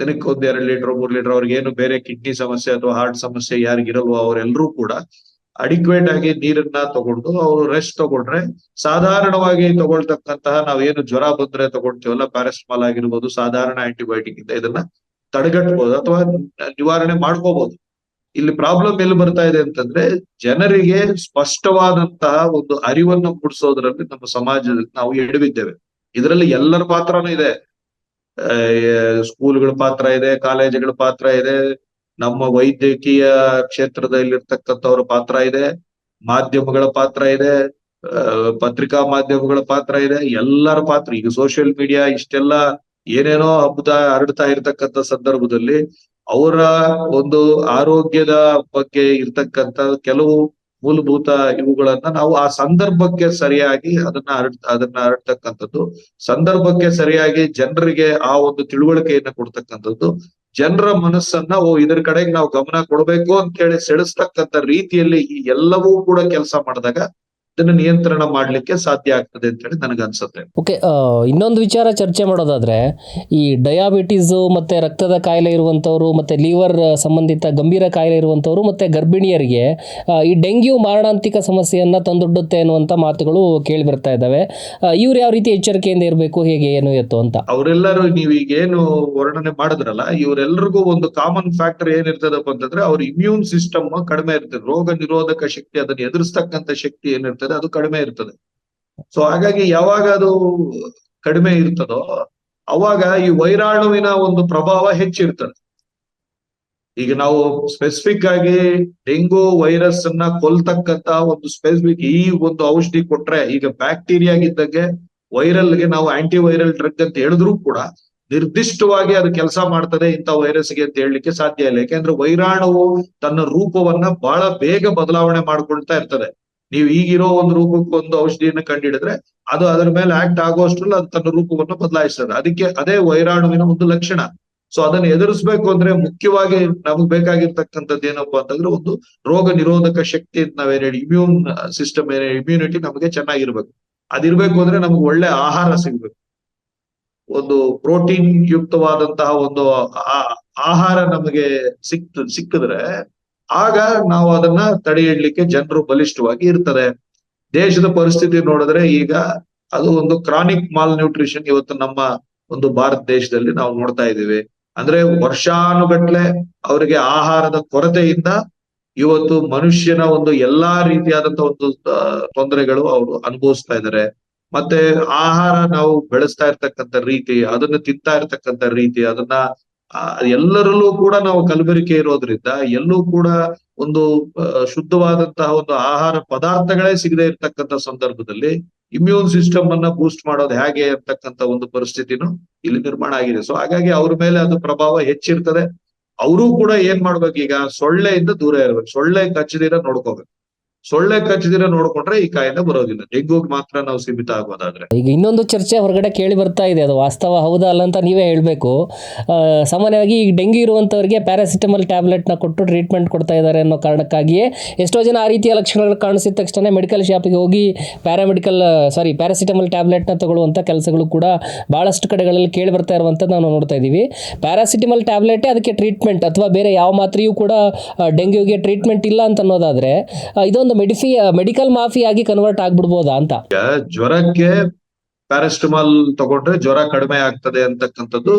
ದಿನಕ್ಕೆ ಒಂದ್ ಎರಡು ಲೀಟರ್, ಮೂರ್ ಲೀಟರ್ ಅವ್ರಿಗೆ ಏನು ಬೇರೆ ಕಿಡ್ನಿ ಸಮಸ್ಯೆ ಅಥವಾ ಹಾರ್ಟ್ ಸಮಸ್ಯೆ ಯಾರಿಗಿರಲ್ವೋ ಅವರೆಲ್ಲರೂ ಕೂಡ ಅಡಿಕ್ವೇಟ್ ಆಗಿ ನೀರನ್ನ ತಗೊಂಡು ಅವರು ರೆಸ್ಟ್ ತಗೊಂಡ್ರೆ ಸಾಧಾರಣವಾಗಿ ತಗೊಳ್ತಕ್ಕಂತಹ ನಾವೇನು ಜ್ವರ ಬಂದ್ರೆ ತಗೊಳ್ತೀವಲ್ಲ ಪ್ಯಾರಾಸ್ಟಮಾಲ್ ಆಗಿರ್ಬೋದು, ಸಾಧಾರಣ ಆಂಟಿಬಯೋಟಿಕ್ ಇಂದ ಇದನ್ನ ತಡೆಗಟ್ಟಬಹುದು ಅಥವಾ ನಿವಾರಣೆ ಮಾಡ್ಕೋಬಹುದು ಇಲ್ಲಿ ಪ್ರಾಬ್ಲಮ್ ಎಲ್ಲಿ ಬರ್ತಾ ಇದೆ ಅಂತಂದ್ರೆ ಜನರಿಗೆ ಸ್ಪಷ್ಟವಾದಂತಹ ಒಂದು ಅರಿವನ್ನು ಮೂಡಿಸೋದ್ರಲ್ಲಿ ನಮ್ಮ ಸಮಾಜದಲ್ಲಿ ನಾವು ಎಡವಿದ್ದೇವೆ. ಇದರಲ್ಲಿ ಎಲ್ಲರ ಪಾತ್ರನೂ ಇದೆ. ಸ್ಕೂಲ್ಗಳ ಪಾತ್ರ ಇದೆ, ಕಾಲೇಜುಗಳ ಪಾತ್ರ ಇದೆ ನಮ್ಮ ವೈದ್ಯಕೀಯ ಕ್ಷೇತ್ರದಲ್ಲಿರ್ತಕ್ಕಂಥವ್ರ ಪಾತ್ರ ಇದೆ, ಮಾಧ್ಯಮಗಳ ಪಾತ್ರ ಇದೆ ಪತ್ರಿಕಾ ಮಾಧ್ಯಮಗಳ ಪಾತ್ರ ಇದೆ, ಎಲ್ಲರ ಪಾತ್ರ. ಈಗ ಸೋಷಿಯಲ್ ಮೀಡಿಯಾ ಇಷ್ಟೆಲ್ಲ ಏನೇನೋ ಹಬ್ಬದ ಹರಡ್ತಾ ಇರ್ತಕ್ಕಂಥ ಸಂದರ್ಭದಲ್ಲಿ ಅವರ ಒಂದು ಆರೋಗ್ಯದ ಬಗ್ಗೆ ಇರ್ತಕ್ಕಂಥ ಕೆಲವು ಮೂಲಭೂತ ಇವುಗಳನ್ನ ನಾವು ಆ ಸಂದರ್ಭಕ್ಕೆ ಸರಿಯಾಗಿ ಅದನ್ನ ಹರಡ್, ಅದನ್ನ ಹರಡ್ತಕ್ಕಂಥದ್ದು, ಸಂದರ್ಭಕ್ಕೆ ಸರಿಯಾಗಿ ಜನರಿಗೆ ಆ ಒಂದು ತಿಳುವಳಿಕೆಯನ್ನ ಕೊಡ್ತಕ್ಕಂಥದ್ದು ಜನರ ಮನಸ್ಸನ್ನ, ಓ, ಇದ್ರ ಕಡೆಗೆ ನಾವು ಗಮನ ಕೊಡಬೇಕು ಅಂತ ಹೇಳಿ ಸೆಳೆಸ್ತಕ್ಕಂಥ ರೀತಿಯಲ್ಲಿ ಈ ಎಲ್ಲವೂ ಕೂಡ ಕೆಲಸ ಮಾಡಿದಾಗ ಇದನ್ನ ನಿಯಂತ್ರಣ ಮಾಡ್ಲಿಕ್ಕೆ ಸಾಧ್ಯ ಆಗ್ತದೆ ಅಂತ ಹೇಳಿ ನನಗನ್ಸುತ್ತೆ ಓಕೆ ಇನ್ನೊಂದು ವಿಚಾರ ಚರ್ಚೆ ಮಾಡೋದಾದ್ರೆ ಈ ಡಯಾಬಿಟಿಸ್ ಮತ್ತೆ ರಕ್ತದ ಕಾಯಿಲೆ ಇರುವಂತವ್ರು ಮತ್ತೆ ಲಿವರ್ ಸಂಬಂಧಿತ ಗಂಭೀರ ಕಾಯಿಲೆ ಇರುವಂತವ್ರು ಮತ್ತೆ ಗರ್ಭಿಣಿಯರಿಗೆ ಈ ಡೆಂಗ್ಯೂ ಮಾರಣಾಂತಿಕ ಸಮಸ್ಯೆಯನ್ನ ತಂದೊಡ್ಡುತ್ತೆ ಅನ್ನುವಂತ ಮಾತುಗಳು ಕೇಳಿ ಬರ್ತಾ ಇದ್ದಾವೆ. ಇವ್ರು ಯಾವ ರೀತಿ ಎಚ್ಚರಿಕೆಯಿಂದ ಇರಬೇಕು ಹೇಗೆ ಏನು ಎತ್ತು ಅಂತ? ಅವರೆಲ್ಲರೂ ನೀವು ಈಗೇನು ವರ್ಣನೆ ಮಾಡಿದ್ರಲ್ಲ ಇವರೆಲ್ಲರಿಗೂ ಒಂದು ಕಾಮನ್ ಫ್ಯಾಕ್ಟರ್ ಏನಿರ್ತದಪ್ಪ ಅಂತಂದ್ರೆ ಅವ್ರ ಇಮ್ಯೂನ್ ಸಿಸ್ಟಮ್ ಕಡಿಮೆ ಇರ್ತದೆ. ರೋಗ ನಿರೋಧಕ ಶಕ್ತಿ ಅದನ್ನ ಎದುರಿಸ್ತಕ್ಕಂಥ ಶಕ್ತಿ ಏನಿರ್ತದೆ ಅದು ಕಡಿಮೆ ಇರ್ತದೆ. ಸೊ ಹಾಗಾಗಿ ಯಾವಾಗ ಅದು ಕಡಿಮೆ ಇರ್ತದೋ, ಅವಾಗ ಈ ವೈರಾಣುವಿನ ಒಂದು ಪ್ರಭಾವ ಹೆಚ್ಚಿರ್ತದೆ. ಈಗ ನಾವು ಸ್ಪೆಸಿಫಿಕ್ ಆಗಿ ಡೆಂಗು ವೈರಸ್ ಅನ್ನ ಕೊಲ್ತಕ್ಕಂತ ಒಂದು ಸ್ಪೆಸಿಫಿಕ್ ಈ ಒಂದು ಔಷಧಿ ಕೊಟ್ರೆ, ಈಗ ಬ್ಯಾಕ್ಟೀರಿಯಾಗಿದ್ದಂಗೆ ವೈರಲ್ಗೆ ನಾವು ಆಂಟಿ ವೈರಲ್ ಡ್ರಗ್ ಅಂತ ಹೇಳಿದ್ರು ಕೂಡ ನಿರ್ದಿಷ್ಟವಾಗಿ ಅದು ಕೆಲಸ ಮಾಡ್ತದೆ ಇಂಥ ವೈರಸ್ಗೆ ಅಂತ ಹೇಳಲಿಕ್ಕೆ ಸಾಧ್ಯ ಇಲ್ಲ. ಯಾಕೆಂದ್ರೆ ವೈರಾಣುವು ತನ್ನ ರೂಪವನ್ನ ಬಹಳ ಬೇಗ ಬದಲಾವಣೆ ಮಾಡ್ಕೊಳ್ತಾ ಇರ್ತದೆ. ನೀವು ಈಗಿರೋ ಒಂದು ರೂಪಕ್ಕೆ ಒಂದು ಔಷಧಿಯನ್ನು ಕಂಡಿಡಿದ್ರೆ ಅದು ಅದರ ಮೇಲೆ ಆಕ್ಟ್ ಆಗುವಷ್ಟ್ರಲ್ಲಿ ಅದು ತನ್ನ ರೂಪವನ್ನು ಬದಲಾಯಿಸ್ತದೆ. ಅದಕ್ಕೆ ಅದೇ ವೈರಾಣುವಿನ ಒಂದು ಲಕ್ಷಣ. ಸೊ ಅದನ್ನ ಎದುರಿಸ್ಬೇಕು ಅಂದ್ರೆ ಮುಖ್ಯವಾಗಿ ನಮಗ್ ಬೇಕಾಗಿರ್ತಕ್ಕಂಥದ್ದು ಏನಪ್ಪಾ ಅಂತಂದ್ರೆ ಒಂದು ರೋಗ ನಿರೋಧಕ ಶಕ್ತಿ ಅಂತ ನಾವೇನ್ ಹೇಳಿ ಇಮ್ಯೂನ್ ಸಿಸ್ಟಮ್ ಇಮ್ಯುನಿಟಿ ನಮಗೆ ಚೆನ್ನಾಗಿರ್ಬೇಕು. ಅದಿರ್ಬೇಕು ಅಂದ್ರೆ ನಮ್ಗೆ ಒಳ್ಳೆ ಆಹಾರ ಸಿಗ್ಬೇಕು. ಒಂದು ಪ್ರೋಟೀನ್ ಯುಕ್ತವಾದಂತಹ ಒಂದು ಆಹಾರ ನಮಗೆ ಸಿಕ್ತ, ಸಿಕ್ಕಿದ್ರೆ ಆಗ ನಾವು ಅದನ್ನ ತಡೆ ಹಿಡ್ಲಿಕ್ಕೆ ಜನರು ಬಲಿಷ್ಠವಾಗಿ ಇರ್ತಾರೆ ದೇಶದ ಪರಿಸ್ಥಿತಿ ನೋಡಿದ್ರೆ ಈಗ ಅದು ಒಂದು ಕ್ರಾನಿಕ್ ಮಾಲ್ ನ್ಯೂಟ್ರಿಷನ್ ಇವತ್ತು ನಮ್ಮ ಒಂದು ಭಾರತ ದೇಶದಲ್ಲಿ ನಾವು ನೋಡ್ತಾ ಇದ್ದೀವಿ. ಅಂದ್ರೆ ವರ್ಷಾನುಗಟ್ಲೆ ಅವರಿಗೆ ಆಹಾರದ ಕೊರತೆಯಿಂದ ಇವತ್ತು ಮನುಷ್ಯನ ಒಂದು ಎಲ್ಲಾ ರೀತಿಯಾದಂತ ಒಂದು ತೊಂದರೆಗಳು ಅವರು ಅನುಭವಿಸ್ತಾ ಇದ್ದಾರೆ. ಮತ್ತೆ ಆಹಾರ ನಾವು ಬೆಳೆಸ್ತಾ ಇರ್ತಕ್ಕಂಥ ರೀತಿ, ಅದನ್ನ ತಿಂತಾ ಇರ್ತಕ್ಕಂಥ ರೀತಿ, ಅದನ್ನ ಎಲ್ಲರಲ್ಲೂ ಕೂಡ ನಾವು ಕಲಬೆರಿಕೆ ಇರೋದ್ರಿಂದ ಎಲ್ಲೂ ಕೂಡ ಒಂದು ಶುದ್ಧವಾದಂತಹ ಒಂದು ಆಹಾರ ಪದಾರ್ಥಗಳೇ ಸಿಗದೆ ಇರ್ತಕ್ಕಂಥ ಸಂದರ್ಭದಲ್ಲಿ ಇಮ್ಯೂನ್ ಸಿಸ್ಟಮ್ ಅನ್ನ ಬೂಸ್ಟ್ ಮಾಡೋದು ಹೇಗೆ ಅಂತಕ್ಕಂಥ ಒಂದು ಪರಿಸ್ಥಿತಿನೂ ಇಲ್ಲಿ ನಿರ್ಮಾಣ ಆಗಿದೆ. ಸೊ ಹಾಗಾಗಿ ಅವ್ರ ಮೇಲೆ ಅದು ಪ್ರಭಾವ ಹೆಚ್ಚಿರ್ತದೆ. ಅವರು ಕೂಡ ಏನ್ ಮಾಡ್ಬೇಕು ಈಗ? ಸೊಳ್ಳೆಯಿಂದ ದೂರ ಇರ್ಬೇಕು. ಸೊಳ್ಳೆ ಕಚ್ಚದಿರ ನೋಡ್ಕೋಬೇಕು. ಸೊಳ್ಳೆ ಕಚ್ಚದಿರ ನೋಡ್ಕೊಂಡ್ರೆ ಈ ಕಾಯಿಲೆ ಬರೋದಿಲ್ಲ. ಡೆಂಗೂಗ್ ಮಾತ್ರ ನಾವು ಸೀಮಿತ ಆಗೋದಾದ್ರೆ. ಈಗ ಇನ್ನೊಂದು ಚರ್ಚೆ ಹೊರಗಡೆ ಕೇಳಿ ಬರ್ತಾ ಇದೆ. ಅದು ವಾಸ್ತವ ಹೌದಾ ಅಲ್ಲ ಅಂತ ನೀವೇ ಹೇಳಬೇಕು. ಸಾಮಾನ್ಯವಾಗಿ ಈಗ ಡೆಂಗಿ ಇರುವಂತವರಿಗೆ ಪ್ಯಾರಾಸಿಟಮಲ್ ಟ್ಯಾಬ್ಲೆಟ್ನ ಕೊಟ್ಟು ಟ್ರೀಟ್ಮೆಂಟ್ ಕೊಡ್ತಾ ಇದ್ದಾರೆ ಅನ್ನೋ ಕಾರಣಕ್ಕಾಗಿಯೇ ಎಷ್ಟೋ ಜನ ಆ ರೀತಿಯ ಲಕ್ಷಣಗಳು ಕಾಣಿಸಿದ ತಕ್ಷಣ ಮೆಡಿಕಲ್ ಶಾಪಿಗೆ ಹೋಗಿ ಪ್ಯಾರಾಮೆಡಿಕಲ್ ಸಾರಿ ಪ್ಯಾರಾಸಿಟಮಲ್ ಟ್ಯಾಬ್ಲೆಟ್ನ ತಗೊಳ್ಳುವಂಥ ಕೆಲಸಗಳು ಕೂಡ ಭಾಳಷ್ಟು ಕಡೆಗಳಲ್ಲಿ ಕೇಳಿ ಬರ್ತಾ ಇರುವಂಥದ್ದು ನಾವು ನೋಡ್ತಾ ಇದ್ದೀವಿ. ಪ್ಯಾರಾಸಿಟಮಲ್ ಟ್ಯಾಬ್ಲೆಟೇ ಅದಕ್ಕೆ ಟ್ರೀಟ್ಮೆಂಟ್ ಅಥವಾ ಬೇರೆ ಯಾವ ಮಾತ್ರೆಯೂ ಕೂಡ ಡೆಂಗ್ಯೂಗೆ ಟ್ರೀಟ್ಮೆಂಟ್ ಇಲ್ಲ ಅಂತ ಅನ್ನೋದಾದರೆ ಇದೊಂದು ಮೆಡಿಫಿ ಮೆಡಿಕಲ್ ಮಾಫಿಯಾಗಿ ಕನ್ವರ್ಟ್ ಆಗ್ಬಿಡ್ಬೋದಾ ಅಂತ? ಜ್ವರಕ್ಕೆ ಪ್ಯಾರಾಸ್ಟಮಾಲ್ ತಗೊಂಡ್ರೆ ಜ್ವರ ಕಡಿಮೆ ಆಗ್ತದೆ ಅಂತಕ್ಕಂಥದ್ದು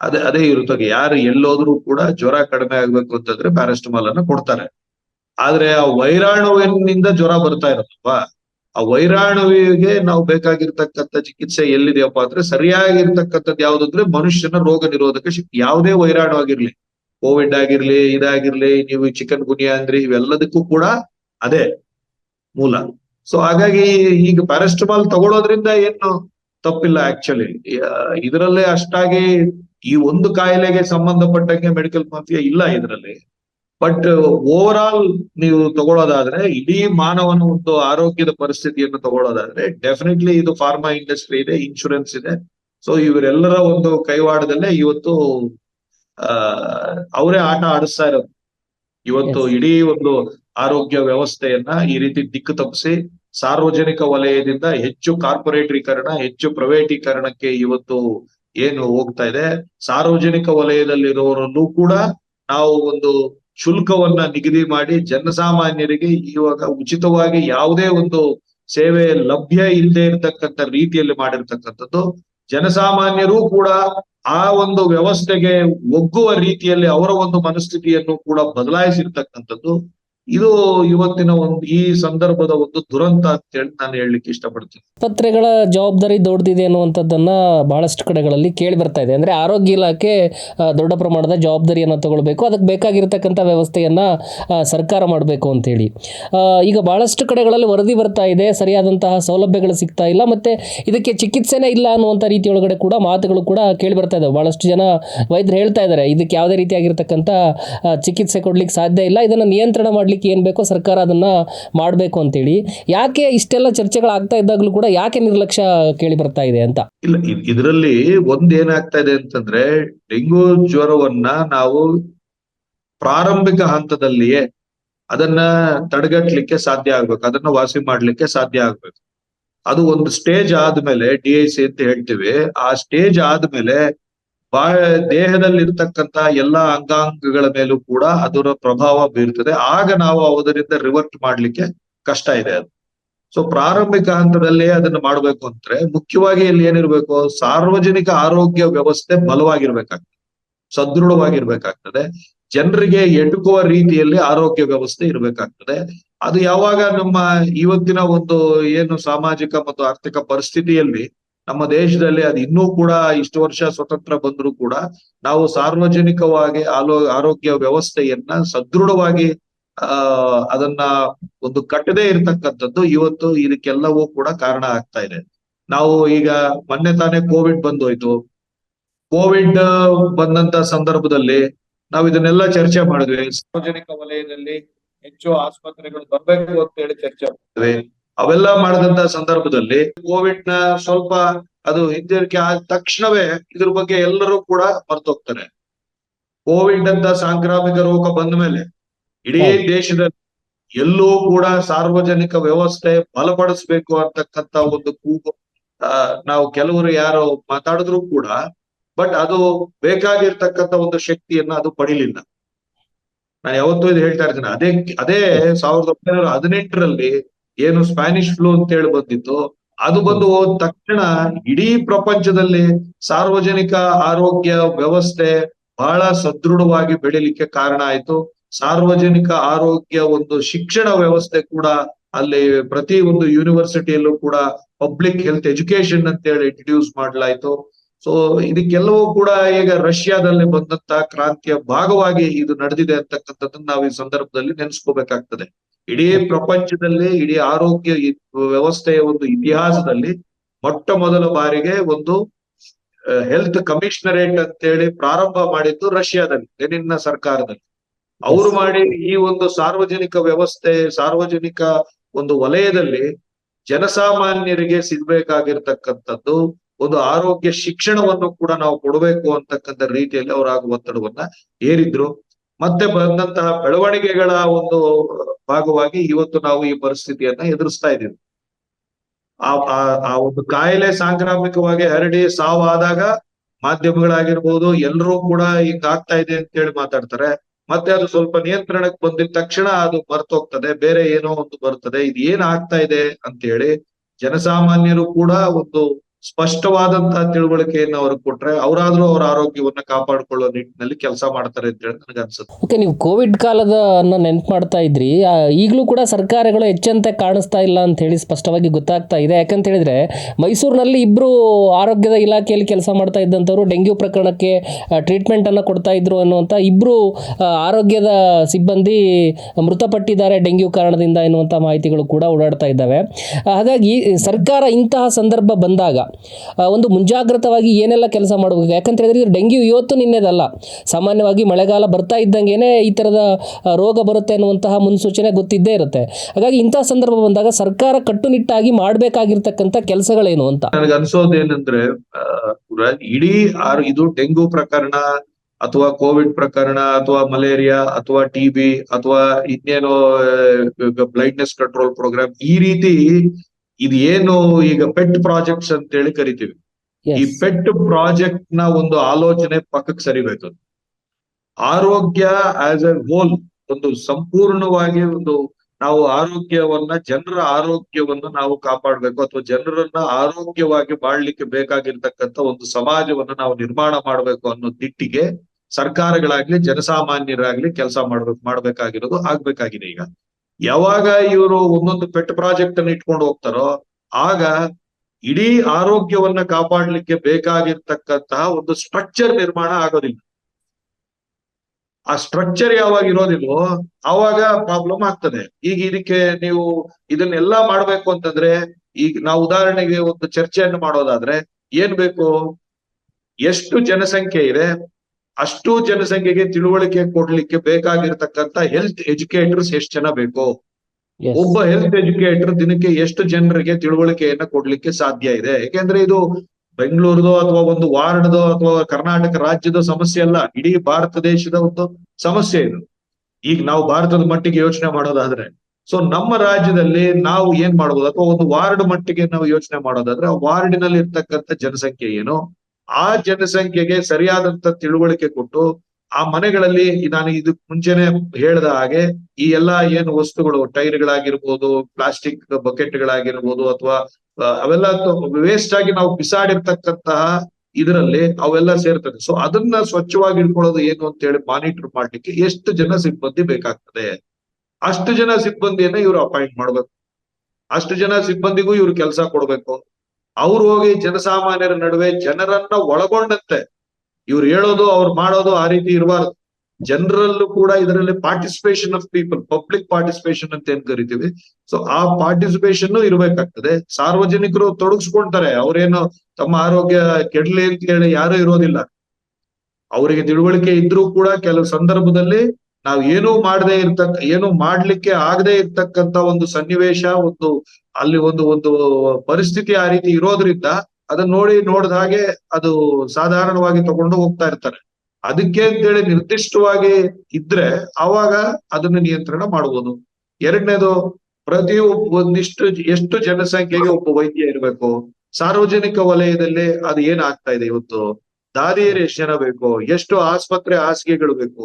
ಅದೇ ಅದೇ ಇರುತ್ತದೆ ಯಾರು ಎಲ್ಲೋದ್ರೂ ಕೂಡ ಜ್ವರ ಕಡಿಮೆ ಆಗ್ಬೇಕು ಅಂತಂದ್ರೆ ಪ್ಯಾರಾಸ್ಟಮಾಲ್ ಅನ್ನ ಕೊಡ್ತಾರೆ. ಆದ್ರೆ ಆ ವೈರಾಣುವಿನಿಂದ ಜ್ವರ ಬರ್ತಾ ಇರೋದಲ್ವಾ ಆ ವೈರಾಣುವಿಗೆ ನಾವು ಬೇಕಾಗಿರ್ತಕ್ಕಂಥ ಚಿಕಿತ್ಸೆ ಎಲ್ಲಿದೆಯಪ್ಪ ಅಂದ್ರೆ ಸರಿಯಾಗಿರ್ತಕ್ಕಂಥದ್ದು ಯಾವ್ದಂದ್ರೆ ಮನುಷ್ಯನ ರೋಗ ನಿರೋಧಕ ಶಕ್ತಿ. ಯಾವುದೇ ವೈರಾಣು ಆಗಿರ್ಲಿ, ಕೋವಿಡ್ ಆಗಿರ್ಲಿ, ಇದಾಗಿರ್ಲಿ, ನೀವು ಚಿಕನ್ ಗುನಿಯಾ ಅಂದ್ರಿ, ಇವೆಲ್ಲದಕ್ಕೂ ಕೂಡ ಅದೇ ಮೂಲ. ಸೊ ಹಾಗಾಗಿ ಈಗ ಪ್ಯಾರಾಸ್ಟಮಾಲ್ ತಗೊಳ್ಳೋದ್ರಿಂದ ಏನು ತಪ್ಪಿಲ್ಲ ಆಕ್ಚುಲಿ ಇದರಲ್ಲೇ ಅಷ್ಟಾಗಿ ಈ ಒಂದು ಕಾಯಿಲೆಗೆ ಸಂಬಂಧಪಟ್ಟಂಗೆ ಮೆಡಿಕಲ್ ಮಾಫಿಯಾ ಇಲ್ಲ ಇದರಲ್ಲಿ. ಬಟ್ ಓವರ್ ಆಲ್ ನೀವು ತಗೊಳ್ಳೋದಾದ್ರೆ ಇಡೀ ಮಾನವನ ಒಂದು ಆರೋಗ್ಯದ ಪರಿಸ್ಥಿತಿಯನ್ನು ತಗೊಳ್ಳೋದಾದ್ರೆ ಡೆಫಿನೆಟ್ಲಿ ಇದು ಫಾರ್ಮಾ ಇಂಡಸ್ಟ್ರಿ ಇದೆ ಇನ್ಶೂರೆನ್ಸ್ ಇದೆ. ಸೊ ಇವರೆಲ್ಲರ ಒಂದು ಕೈವಾಡದಲ್ಲೇ ಇವತ್ತು ಅವರೇ ಆಟ ಆಡಿಸ್ತಾ ಇರೋದು. ಇವತ್ತು. ಇಡೀ ಒಂದು ಆರೋಗ್ಯ ವ್ಯವಸ್ಥೆಯನ್ನ ಈ ರೀತಿ ದಿಕ್ಕು ತಪ್ಪಿಸಿ ಸಾರ್ವಜನಿಕ ವಲಯದಿಂದ ಹೆಚ್ಚು ಕಾರ್ಪೊರೇಟ್ರೀಕರಣ ಹೆಚ್ಚು ಪ್ರೈವೇಟೀಕರಣಕ್ಕೆ ಇವತ್ತು ಏನು ಹೋಗ್ತಾ ಇದೆ. ಸಾರ್ವಜನಿಕ ವಲಯದಲ್ಲಿರುವವರಲ್ಲೂ ಕೂಡ ನಾವು ಒಂದು ಶುಲ್ಕವನ್ನ ನಿಗದಿ ಮಾಡಿ ಜನಸಾಮಾನ್ಯರಿಗೆ ಇವಾಗ ಉಚಿತವಾಗಿ ಯಾವುದೇ ಒಂದು ಸೇವೆ ಲಭ್ಯ ಇಲ್ಲದೆ ಇರತಕ್ಕಂತ ರೀತಿಯಲ್ಲಿ ಮಾಡಿರ್ತಕ್ಕಂಥದ್ದು. ಜನಸಾಮಾನ್ಯರು ಕೂಡ ಆ ಒಂದು ವ್ಯವಸ್ಥೆಗೆ ಒಗ್ಗುವ ರೀತಿಯಲ್ಲಿ ಅವರ ಒಂದು ಮನಸ್ಥಿತಿಯನ್ನು ಕೂಡ ಬದಲಾಯಿಸಿರ್ತಕ್ಕಂಥದ್ದು ಇದು ಇವತ್ತಿನ ಒಂದು ಈ ಸಂದರ್ಭದ ಒಂದು ದುರಂತ ಅಂತ ಹೇಳಿ ನಾನು ಹೇಳಲಿಕ್ಕೆ ಇಷ್ಟಪಡ್ತೀನಿ. ಆಸ್ಪತ್ರೆಗಳ ಜವಾಬ್ದಾರಿ ದೊಡ್ಡದಿದೆ ಅನ್ನುವಂಥದ್ದನ್ನ ಬಹಳಷ್ಟು ಕಡೆಗಳಲ್ಲಿ ಕೇಳಿ ಬರ್ತಾ ಇದೆ. ಅಂದ್ರೆ ಆರೋಗ್ಯ ಇಲಾಖೆ ದೊಡ್ಡ ಪ್ರಮಾಣದ ಜವಾಬ್ದಾರಿಯನ್ನು ತಗೊಳ್ಬೇಕು. ಅದಕ್ಕೆ ಬೇಕಾಗಿರ್ತಕ್ಕಂಥ ವ್ಯವಸ್ಥೆಯನ್ನ ಸರ್ಕಾರ ಮಾಡಬೇಕು ಅಂತ ಹೇಳಿ ಈಗ ಬಹಳಷ್ಟು ಕಡೆಗಳಲ್ಲಿ ವರದಿ ಬರ್ತಾ ಇದೆ. ಸರಿಯಾದಂತಹ ಸೌಲಭ್ಯಗಳು ಸಿಗ್ತಾ ಇಲ್ಲ. ಮತ್ತೆ ಇದಕ್ಕೆ ಚಿಕಿತ್ಸೆನೇ ಇಲ್ಲ ಅನ್ನುವಂಥ ರೀತಿಯೊಳಗಡೆ ಕೂಡ ಮಾತುಗಳು ಕೂಡ ಕೇಳಿ ಬರ್ತಾ ಇದ್ದಾವೆ ಬಹಳಷ್ಟು ಜನ ವೈದ್ಯರು ಹೇಳ್ತಾ ಇದ್ದಾರೆ. ಇದಕ್ಕೆ ಯಾವುದೇ ರೀತಿಯಾಗಿರ್ತಕ್ಕಂಥ ಚಿಕಿತ್ಸೆ ಕೊಡ್ಲಿಕ್ಕೆ ಸಾಧ್ಯ ಇಲ್ಲ. ಇದನ್ನು ನಿಯಂತ್ರಣ ಮಾಡ್ಲಿಕ್ಕೆ ಏನು ಬೇಕೋ ಸರ್ಕಾರ ಅದನ್ನ ಮಾಡಬೇಕು ಅಂತೇಳಿ. ಯಾಕೆ ಇಷ್ಟೆಲ್ಲ ಚರ್ಚೆಗಳಾಗ್ತಾ ಇದ್ದಾಗಲೂ ಕೂಡ ಯಾಕೆ ನಿರ್ಲಕ್ಷ್ಯ ಕೇಳಿ ಬರ್ತಾ ಇದೆ ಅಂತ? ಇಲ್ಲ ಇದರಲ್ಲಿ ಒಂದೇನಾಗ್ತಾ ಇದೆ ಅಂತಂದ್ರೆ ಡೆಂಗು ಜ್ವರವನ್ನ ನಾವು ಪ್ರಾರಂಭಿಕ ಹಂತದಲ್ಲಿಯೇ ಅದನ್ನ ತಡೆಗಟ್ಟಲಿಕ್ಕೆ ಸಾಧ್ಯ ಆಗ್ಬೇಕು, ಅದನ್ನ ವಾಸಿ ಮಾಡ್ಲಿಕ್ಕೆ ಸಾಧ್ಯ ಆಗ್ಬೇಕು. ಅದು ಒಂದು ಸ್ಟೇಜ್ ಆದ್ಮೇಲೆ ಡಿ ಐ ಸಿ ಅಂತ ಹೇಳ್ತೀವಿ, ಆ ಸ್ಟೇಜ್ ಆದ್ಮೇಲೆ ಬಾ ದೇಹದಲ್ಲಿ ಇರ್ತಕ್ಕಂತ ಎಲ್ಲಾ ಅಂಗಾಂಗಗಳ ಮೇಲೂ ಕೂಡ ಅದರ ಪ್ರಭಾವ ಬೀರ್ತದೆ. ಆಗ ನಾವು ಅದರಿಂದ ರಿವರ್ಟ್ ಮಾಡ್ಲಿಕ್ಕೆ ಕಷ್ಟ ಇದೆ ಅದು. ಸೊ ಪ್ರಾರಂಭಿಕ ಹಂತದಲ್ಲೇ ಅದನ್ನ ಮಾಡ್ಬೇಕು ಅಂದ್ರೆ ಮುಖ್ಯವಾಗಿ ಇಲ್ಲಿ ಏನಿರ್ಬೇಕು, ಸಾರ್ವಜನಿಕ ಆರೋಗ್ಯ ವ್ಯವಸ್ಥೆ ಬಲವಾಗಿರ್ಬೇಕಾಗ್ತದೆ, ಸದೃಢವಾಗಿರ್ಬೇಕಾಗ್ತದೆ. ಜನರಿಗೆ ಎಟುಕುವ ರೀತಿಯಲ್ಲಿ ಆರೋಗ್ಯ ವ್ಯವಸ್ಥೆ ಇರ್ಬೇಕಾಗ್ತದೆ. ಅದು ಯಾವಾಗ ನಮ್ಮ ಇವತ್ತಿನ ಒಂದು ಏನು ಸಾಮಾಜಿಕ ಮತ್ತು ಆರ್ಥಿಕ ಪರಿಸ್ಥಿತಿಯಲ್ಲಿ ನಮ್ಮ ದೇಶದಲ್ಲಿ ಅದು ಇನ್ನೂ ಕೂಡ ಇಷ್ಟು ವರ್ಷ ಸ್ವತಂತ್ರ ಬಂದರೂ ಕೂಡ ನಾವು ಸಾರ್ವಜನಿಕವಾಗಿ ಆಲೋ, ಆರೋಗ್ಯ ವ್ಯವಸ್ಥೆಯನ್ನ ಸದೃಢವಾಗಿ ಅದನ್ನ ಒಂದು ಕಟ್ಟದೇ ಇರತಕ್ಕಂಥದ್ದು ಇವತ್ತು ಇದಕ್ಕೆಲ್ಲವೂ ಕೂಡ ಕಾರಣ ಆಗ್ತಾ ಇದೆ. ನಾವು ಈಗ ಮೊನ್ನೆ ತಾನೇ ಕೋವಿಡ್ ಬಂದೋಯ್ತು. ಕೋವಿಡ್ ಬಂದಂತ ಸಂದರ್ಭದಲ್ಲಿ ನಾವು ಇದನ್ನೆಲ್ಲ ಚರ್ಚೆ ಮಾಡಿದ್ವಿ. ಸಾರ್ವಜನಿಕ ವಲಯದಲ್ಲಿ ಹೆಚ್ಚು ಆಸ್ಪತ್ರೆಗಳು ಬರಬೇಕು ಅಂತ ಹೇಳಿ ಚರ್ಚೆ ಮಾಡಿದ್ವಿ. ಅವೆಲ್ಲ ಮಾಡಿದಂತ ಸಂದರ್ಭದಲ್ಲಿ ಕೋವಿಡ್ನ ಸ್ವಲ್ಪ ಅದು ಹಿಂದಿರಿಕೆ ಆದ ತಕ್ಷಣವೇ ಇದ್ರ ಬಗ್ಗೆ ಎಲ್ಲರೂ ಕೂಡ ಮರ್ತೋಗ್ತಾರೆ. ಕೋವಿಡ್ ಅಂತ ಸಾಂಕ್ರಾಮಿಕ ರೋಗ ಬಂದ ಮೇಲೆ ಇಡೀ ದೇಶದಲ್ಲಿ ಎಲ್ಲೂ ಕೂಡ ಸಾರ್ವಜನಿಕ ವ್ಯವಸ್ಥೆ ಬಲಪಡಿಸ್ಬೇಕು ಅಂತಕ್ಕಂತ ಒಂದು ಕೂಗು ನಾವು ಕೆಲವರು ಯಾರು ಮಾತಾಡಿದ್ರು ಕೂಡ ಬಟ್ ಅದು ಬೇಕಾಗಿರ್ತಕ್ಕಂತ ಒಂದು ಶಕ್ತಿಯನ್ನ ಅದು ಪಡಿಲಿಲ್ಲ. ನಾನು ಯಾವತ್ತೂ ಇದು ಹೇಳ್ತಾ ಇರ್ತೀನಿ. ಅದೇ ಅದೇ ಸಾವಿರದ ಒಂಬೈನೂರ ಹದಿನೆಂಟರಲ್ಲಿ ಏನು ಸ್ಪ್ಯಾನಿಷ್ ಫ್ಲೂ ಅಂತ ಹೇಳಿ ಬಂದಿತ್ತು, ಅದು ಬಂದು ಹೋದ ತಕ್ಷಣ ಇಡೀ ಪ್ರಪಂಚದಲ್ಲಿ ಸಾರ್ವಜನಿಕ ಆರೋಗ್ಯ ವ್ಯವಸ್ಥೆ ಬಹಳ ಸದೃಢವಾಗಿ ಬೆಳಿಲಿಕ್ಕೆ ಕಾರಣ ಆಯ್ತು. ಸಾರ್ವಜನಿಕ ಆರೋಗ್ಯ ಒಂದು ಶಿಕ್ಷಣ ವ್ಯವಸ್ಥೆ ಕೂಡ ಅಲ್ಲಿ ಪ್ರತಿ ಒಂದು ಯೂನಿವರ್ಸಿಟಿಯಲ್ಲೂ ಕೂಡ ಪಬ್ಲಿಕ್ ಹೆಲ್ತ್ ಎಜುಕೇಶನ್ ಅಂತ ಹೇಳಿ ಇಂಟ್ರಡ್ಯೂಸ್ ಮಾಡಲಾಯ್ತು. ಸೊ ಇದಕ್ಕೆಲ್ಲವೂ ಕೂಡ ಈಗ ರಷ್ಯಾದಲ್ಲಿ ಬಂದಂತ ಕ್ರಾಂತಿಯ ಭಾಗವಾಗಿ ಇದು ನಡೆದಿದೆ ಅಂತಕ್ಕಂಥದ್ದನ್ನ ನಾವು ಈ ಸಂದರ್ಭದಲ್ಲಿ ನೆನೆಸ್ಕೋಬೇಕಾಗ್ತದೆ. ಇಡೀ ಪ್ರಪಂಚದಲ್ಲಿ ಇಡೀ ಆರೋಗ್ಯ ವ್ಯವಸ್ಥೆಯ ಒಂದು ಇತಿಹಾಸದಲ್ಲಿ ಮೊಟ್ಟ ಮೊದಲ ಬಾರಿಗೆ ಒಂದು ಹೆಲ್ತ್ ಕಮಿಷನರೇಟ್ ಅಂತೇಳಿ ಪ್ರಾರಂಭ ಮಾಡಿದ್ದು ರಷ್ಯಾದಲ್ಲಿ ಲೆನಿನ್ನ ಸರ್ಕಾರದಲ್ಲಿ. ಅವರು ಮಾಡಿ ಈ ಒಂದು ಸಾರ್ವಜನಿಕ ವ್ಯವಸ್ಥೆ ಸಾರ್ವಜನಿಕ ಒಂದು ವಲಯದಲ್ಲಿ ಜನಸಾಮಾನ್ಯರಿಗೆ ಸಿಗ್ಬೇಕಾಗಿರ್ತಕ್ಕಂಥದ್ದು ಒಂದು ಆರೋಗ್ಯ ಶಿಕ್ಷಣವನ್ನು ಕೂಡ ನಾವು ಕೊಡಬೇಕು ಅಂತಕ್ಕಂಥ ರೀತಿಯಲ್ಲಿ ಅವರಾಗುವ ಒತ್ತಡವನ್ನ ಏರಿದ್ರು. ಮತ್ತೆ ಬಂದಂತಹ ಬೆಳವಣಿಗೆಗಳ ಒಂದು ಭಾಗವಾಗಿ ಇವತ್ತು ನಾವು ಈ ಪರಿಸ್ಥಿತಿಯನ್ನ ಎದುರಿಸ್ತಾ ಇದ್ದೀವಿ. ಆ ಒಂದು ಕಾಯಿಲೆ ಸಾಂಕ್ರಾಮಿಕವಾಗಿ ಹರಡಿ ಸಾವಾದಾಗ ಮಾಧ್ಯಮಗಳಾಗಿರ್ಬೋದು ಎಲ್ಲರೂ ಕೂಡ ಹಿಂಗ ಆಗ್ತಾ ಇದೆ ಅಂತ ಹೇಳಿ ಮಾತಾಡ್ತಾರೆ. ಮತ್ತೆ ಅದು ಸ್ವಲ್ಪ ನಿಯಂತ್ರಣಕ್ಕೆ ಬಂದಿದ ತಕ್ಷಣ ಅದು ಬರ್ತೋಗ್ತದೆ ಬೇರೆ ಏನೋ ಒಂದು ಬರ್ತದೆ, ಇದು ಏನ್ ಆಗ್ತಾ ಇದೆ ಅಂತ ಹೇಳಿ ಜನಸಾಮಾನ್ಯರು ಕೂಡ ಒಂದು ಸ್ಪಷ್ಟವಾದಂತಹ ತಿಳುವಳಿಕೆಯನ್ನು ಅವರು ಕೊಟ್ರೆ ಅವರಾದ್ರೂ ಅವರ ಆರೋಗ್ಯವನ್ನ ಕಾಪಾಡಿಕೊಳ್ಳೋ ನಿಟ್ಟಿನಲ್ಲಿ ಕೆಲಸ ಮಾಡ್ತಾರೆ ಅಂತ ಹೇಳಿ ನನಗೆ ಅನ್ಸುತ್ತೆ. ನೀವು ಕೋವಿಡ್ ಕಾಲದ ನೆನ್ಪು ಮಾಡ್ತಾ ಇದ್ರಿ. ಈಗಲೂ ಕೂಡ ಸರ್ಕಾರಗಳು ಹೆಚ್ಚಂತೆ ಕಾಣಿಸ್ತಾ ಇಲ್ಲ ಅಂತ ಹೇಳಿ ಸ್ಪಷ್ಟವಾಗಿ ಗೊತ್ತಾಗ್ತಾ ಇದೆ. ಯಾಕಂತ ಹೇಳಿದ್ರೆ, ಮೈಸೂರಿನಲ್ಲಿ ಇಬ್ರು ಆರೋಗ್ಯದ ಇಲಾಖೆಯಲ್ಲಿ ಕೆಲಸ ಮಾಡ್ತಾ ಇದ್ದಂಥವ್ರು ಡೆಂಗ್ಯೂ ಪ್ರಕರಣಕ್ಕೆ ಟ್ರೀಟ್ಮೆಂಟ್ ಅನ್ನ ಕೊಡ್ತಾ ಇದ್ರು ಅನ್ನುವಂಥ ಇಬ್ರು ಆರೋಗ್ಯದ ಸಿಬ್ಬಂದಿ ಮೃತಪಟ್ಟಿದ್ದಾರೆ ಡೆಂಗ್ಯೂ ಕಾರಣದಿಂದ ಎನ್ನುವಂಥ ಮಾಹಿತಿಗಳು ಕೂಡ ಓಡಾಡ್ತಾ ಇದ್ದಾವೆ. ಹಾಗಾಗಿ ಸರ್ಕಾರ ಇಂತಹ ಸಂದರ್ಭ ಬಂದಾಗ ಒಂದು ಮುಂಜಾಗ್ರತವಾಗಿ ಏನೆಲ್ಲ ಕೆಲಸ ಮಾಡಬೇಕು? ಯಾಕಂತ ಹೇಳಿದ್ರೆ ಡೆಂಗ್ಯೂ ಇವತ್ತು ನಿನ್ನೆದಲ್ಲ. ಸಾಮಾನ್ಯವಾಗಿ ಮಳೆಗಾಲ ಬರ್ತಾ ಇದ್ದಂಗೆನೆ ಈ ಥರದ ರೋಗ ಬರುತ್ತೆ ಅನ್ನುವಂತಹ ಮುನ್ಸೂಚನೆ ಗೊತ್ತಿದ್ದೇ ಇರುತ್ತೆ. ಹಾಗಾಗಿ ಇಂತಹ ಸಂದರ್ಭ ಬಂದಾಗ ಸರ್ಕಾರ ಕಟ್ಟುನಿಟ್ಟಾಗಿ ಮಾಡಬೇಕಾಗಿರ್ತಕ್ಕಂಥ ಕೆಲಸಗಳೇನು ಅಂತ? ನನಗೆ ಅನ್ಸೋದೇನಂದ್ರೆ ಇಡೀ ಇದು ಡೆಂಗ್ಯೂ ಪ್ರಕರಣ ಅಥವಾ ಕೋವಿಡ್ ಪ್ರಕರಣ ಅಥವಾ ಮಲೇರಿಯಾ ಅಥವಾ ಟಿ ಬಿ ಅಥವಾ ಇನ್ನೇನೋ ಬ್ಲೈಂಡ್ನೆಸ್ ಕಂಟ್ರೋಲ್ ಪ್ರೋಗ್ರಾಮ್ ಈ ರೀತಿ ಇದು ಏನು ಈಗ ಪೆಟ್ ಪ್ರಾಜೆಕ್ಟ್ಸ್ ಅಂತ ಹೇಳಿ ಕರಿತೀವಿ. ಈ ಪೆಟ್ ಪ್ರಾಜೆಕ್ಟ್ನ ಒಂದು ಆಲೋಚನೆ ಪಕ್ಕಕ್ಕೆ ಸರಿಬೇಕು ಆರೋಗ್ಯ ಆಸ್ ಎ ಹೋಲ್ ಒಂದು ಸಂಪೂರ್ಣವಾಗಿ ಒಂದು ನಾವು ಆರೋಗ್ಯವನ್ನ ಜನರ ಆರೋಗ್ಯವನ್ನ ನಾವು ಕಾಪಾಡಬೇಕು ಅಥವಾ ಜನರನ್ನ ಆರೋಗ್ಯವಾಗಿ ಬಾಳ್ಲಿಕ್ಕೆ ಬೇಕಾಗಿರ್ತಕ್ಕಂಥ ಒಂದು ಸಮಾಜವನ್ನ ನಾವು ನಿರ್ಮಾಣ ಮಾಡಬೇಕು ಅನ್ನೋ ದಿಟ್ಟಿಗೆ ಸರ್ಕಾರಗಳಾಗ್ಲಿ ಜನಸಾಮಾನ್ಯರಾಗ್ಲಿ ಕೆಲಸ ಮಾಡ್ಬೇಕು ಮಾಡ್ಬೇಕಾಗಿರೋದು ಆಗ್ಬೇಕಾಗಿದೆ ಈಗ. ಯಾವಾಗ ಇವರು ಒಂದೊಂದು ಪೆಟ್ ಪ್ರಾಜೆಕ್ಟ್ ಅನ್ನು ಇಟ್ಕೊಂಡು ಹೋಗ್ತಾರೋ, ಆಗ ಇಡೀ ಆರೋಗ್ಯವನ್ನ ಕಾಪಾಡಲಿಕ್ಕೆ ಬೇಕಾಗಿರ್ತಕ್ಕಂತಹ ಒಂದು ಸ್ಟ್ರಕ್ಚರ್ ನಿರ್ಮಾಣ ಆಗೋದಿಲ್ಲ. ಆ ಸ್ಟ್ರಕ್ಚರ್ ಯಾವಾಗ ಇರೋದಿಲ್ವೋ, ಆವಾಗ ಪ್ರಾಬ್ಲಮ್ ಆಗ್ತದೆ. ಈಗ ಇದಕ್ಕೆ ನೀವು ಇದನ್ನೆಲ್ಲ ಮಾಡ್ಬೇಕು ಅಂತಂದ್ರೆ, ಈಗ ನಾವು ಉದಾಹರಣೆಗೆ ಒಂದು ಚರ್ಚೆಯನ್ನು ಮಾಡೋದಾದ್ರೆ, ಏನ್ ಬೇಕು? ಎಷ್ಟು ಜನಸಂಖ್ಯೆ ಇದೆ? ಅಷ್ಟು ಜನಸಂಖ್ಯೆಗೆ ತಿಳುವಳಿಕೆ ಕೊಡ್ಲಿಕ್ಕೆ ಬೇಕಾಗಿರ್ತಕ್ಕಂತ ಹೆಲ್ತ್ ಎಜುಕೇಟರ್ಸ್ ಎಷ್ಟು ಜನ ಬೇಕು? ಒಬ್ಬ ಹೆಲ್ತ್ ಎಜುಕೇಟರ್ ದಿನಕ್ಕೆ ಎಷ್ಟು ಜನರಿಗೆ ತಿಳುವಳಿಕೆಯನ್ನ ಕೊಡ್ಲಿಕ್ಕೆ ಸಾಧ್ಯ ಇದೆ? ಯಾಕೆಂದ್ರೆ ಇದು ಬೆಂಗಳೂರದೋ ಅಥವಾ ಒಂದು ವಾರ್ಡ್ದೋ ಅಥವಾ ಕರ್ನಾಟಕ ರಾಜ್ಯದ ಸಮಸ್ಯೆ ಅಲ್ಲ ಇಡೀ ಭಾರತ ದೇಶದ ಒಂದು ಸಮಸ್ಯೆ ಇದು. ಈಗ ನಾವು ಭಾರತದ ಮಟ್ಟಿಗೆ ಯೋಚನೆ ಮಾಡೋದಾದ್ರೆ ಸೊ ನಮ್ಮ ರಾಜ್ಯದಲ್ಲಿ ನಾವು ಏನ್ ಮಾಡ್ಬೋದು? ಅಥವಾ ಒಂದು ವಾರ್ಡ್ ಮಟ್ಟಿಗೆ ನಾವು ಯೋಚನೆ ಮಾಡೋದಾದ್ರೆ ಆ ವಾರ್ಡಿನಲ್ಲಿ ಇರ್ತಕ್ಕಂಥ ಜನಸಂಖ್ಯೆ ಏನು? ಆ ಜನಸಂಖ್ಯೆಗೆ ಸರಿಯಾದಂತ ತಿಳುವಳಿಕೆ ಕೊಟ್ಟು ಆ ಮನೆಗಳಲ್ಲಿ ನಾನು ಇದು ಮುಂಚೆನೆ ಹೇಳ್ದ ಹಾಗೆ ಈ ಎಲ್ಲಾ ಏನು ವಸ್ತುಗಳು, ಟೈರ್ಗಳಾಗಿರ್ಬೋದು, ಪ್ಲಾಸ್ಟಿಕ್ ಬಕೆಟ್ಗಳಾಗಿರ್ಬೋದು ಅಥವಾ ಅವೆಲ್ಲ ವೇಸ್ಟ್ ಆಗಿ ನಾವು ಬಿಸಾಡಿರ್ತಕ್ಕಂತಹ ಇದರಲ್ಲಿ ಅವೆಲ್ಲ ಸೇರ್ತದೆ. ಸೊ ಅದನ್ನ ಸ್ವಚ್ಛವಾಗಿ ಇಟ್ಕೊಳ್ಳೋದು ಏನು ಅಂತ ಹೇಳಿ ಮಾನಿಟರ್ ಮಾಡ್ಲಿಕ್ಕೆ ಎಷ್ಟು ಜನ ಸಿಬ್ಬಂದಿ ಬೇಕಾಗ್ತದೆ? ಅಷ್ಟು ಜನ ಸಿಬ್ಬಂದಿಯನ್ನ ಇವ್ರು ಅಪಾಯಿಂಟ್ ಮಾಡ್ಬೇಕು. ಅಷ್ಟು ಜನ ಸಿಬ್ಬಂದಿಗೂ ಇವ್ರು ಕೆಲಸ ಕೊಡ್ಬೇಕು. ಅವ್ರು ಹೋಗಿ ಜನಸಾಮಾನ್ಯರ ನಡುವೆ ಜನರನ್ನ ಒಳಗೊಂಡಂತೆ. ಇವ್ರು ಹೇಳೋದು, ಅವ್ರು ಮಾಡೋದು ಆ ರೀತಿ ಇರಬಾರ್ದು. ಜನರಲ್ಲೂ ಕೂಡ ಇದರಲ್ಲಿ participation of people public participation ಅಂತ ಏನ್ ಕರಿತೀವಿ? ಸೊ ಆ ಪಾರ್ಟಿಸಿಪೇಷನ್ ಇರಬೇಕಾಗ್ತದೆ. ಸಾರ್ವಜನಿಕರು ತೊಡಗಿಸ್ಕೊಂತಾರೆ. ಅವ್ರೇನು ತಮ್ಮ ಆರೋಗ್ಯ ಕೆಡ್ಲಿ ಅಂತ ಹೇಳಿ ಯಾರು ಇರೋದಿಲ್ಲ. ಅವರಿಗೆ ತಿಳುವಳಿಕೆ ಇದ್ರೂ ಕೂಡ ಕೆಲವು ಸಂದರ್ಭದಲ್ಲಿ ನಾವ್ ಏನೂ ಮಾಡದೆ ಇರ್ತಕ್ಕ, ಏನು ಮಾಡ್ಲಿಕ್ಕೆ ಆಗದೆ ಇರ್ತಕ್ಕಂತ ಒಂದು ಸನ್ನಿವೇಶ, ಒಂದು ಅಲ್ಲಿ ಒಂದು ಒಂದು ಪರಿಸ್ಥಿತಿ ಆ ರೀತಿ ಇರೋದ್ರಿಂದ ಅದನ್ನ ನೋಡಿ ನೋಡಿದ ಹಾಗೆ ಅದು ಸಾಧಾರಣವಾಗಿ ತಗೊಂಡು ಹೋಗ್ತಾ ಇರ್ತಾರೆ. ಅದಕ್ಕೆ ಅಂತೇಳಿ ನಿರ್ದಿಷ್ಟವಾಗಿ ಇದ್ರೆ ಅವಾಗ ಅದನ್ನ ನಿಯಂತ್ರಣ ಮಾಡ್ಬೋದು. ಎರಡನೇದು, ಪ್ರತಿ ಒಂದಿಷ್ಟು, ಎಷ್ಟು ಜನಸಂಖ್ಯೆಗೆ ಒಬ್ಬ ವೈದ್ಯ ಇರಬೇಕು, ಸಾರ್ವಜನಿಕ ವಲಯದಲ್ಲಿ ಅದು ಏನಾಗ್ತಾ ಇದೆ ಇವತ್ತು? ದಾದಿಯರು ಎಷ್ಟು ಜನ ಬೇಕು? ಎಷ್ಟು ಆಸ್ಪತ್ರೆ, ಹಾಸಿಗೆಗಳು ಬೇಕು?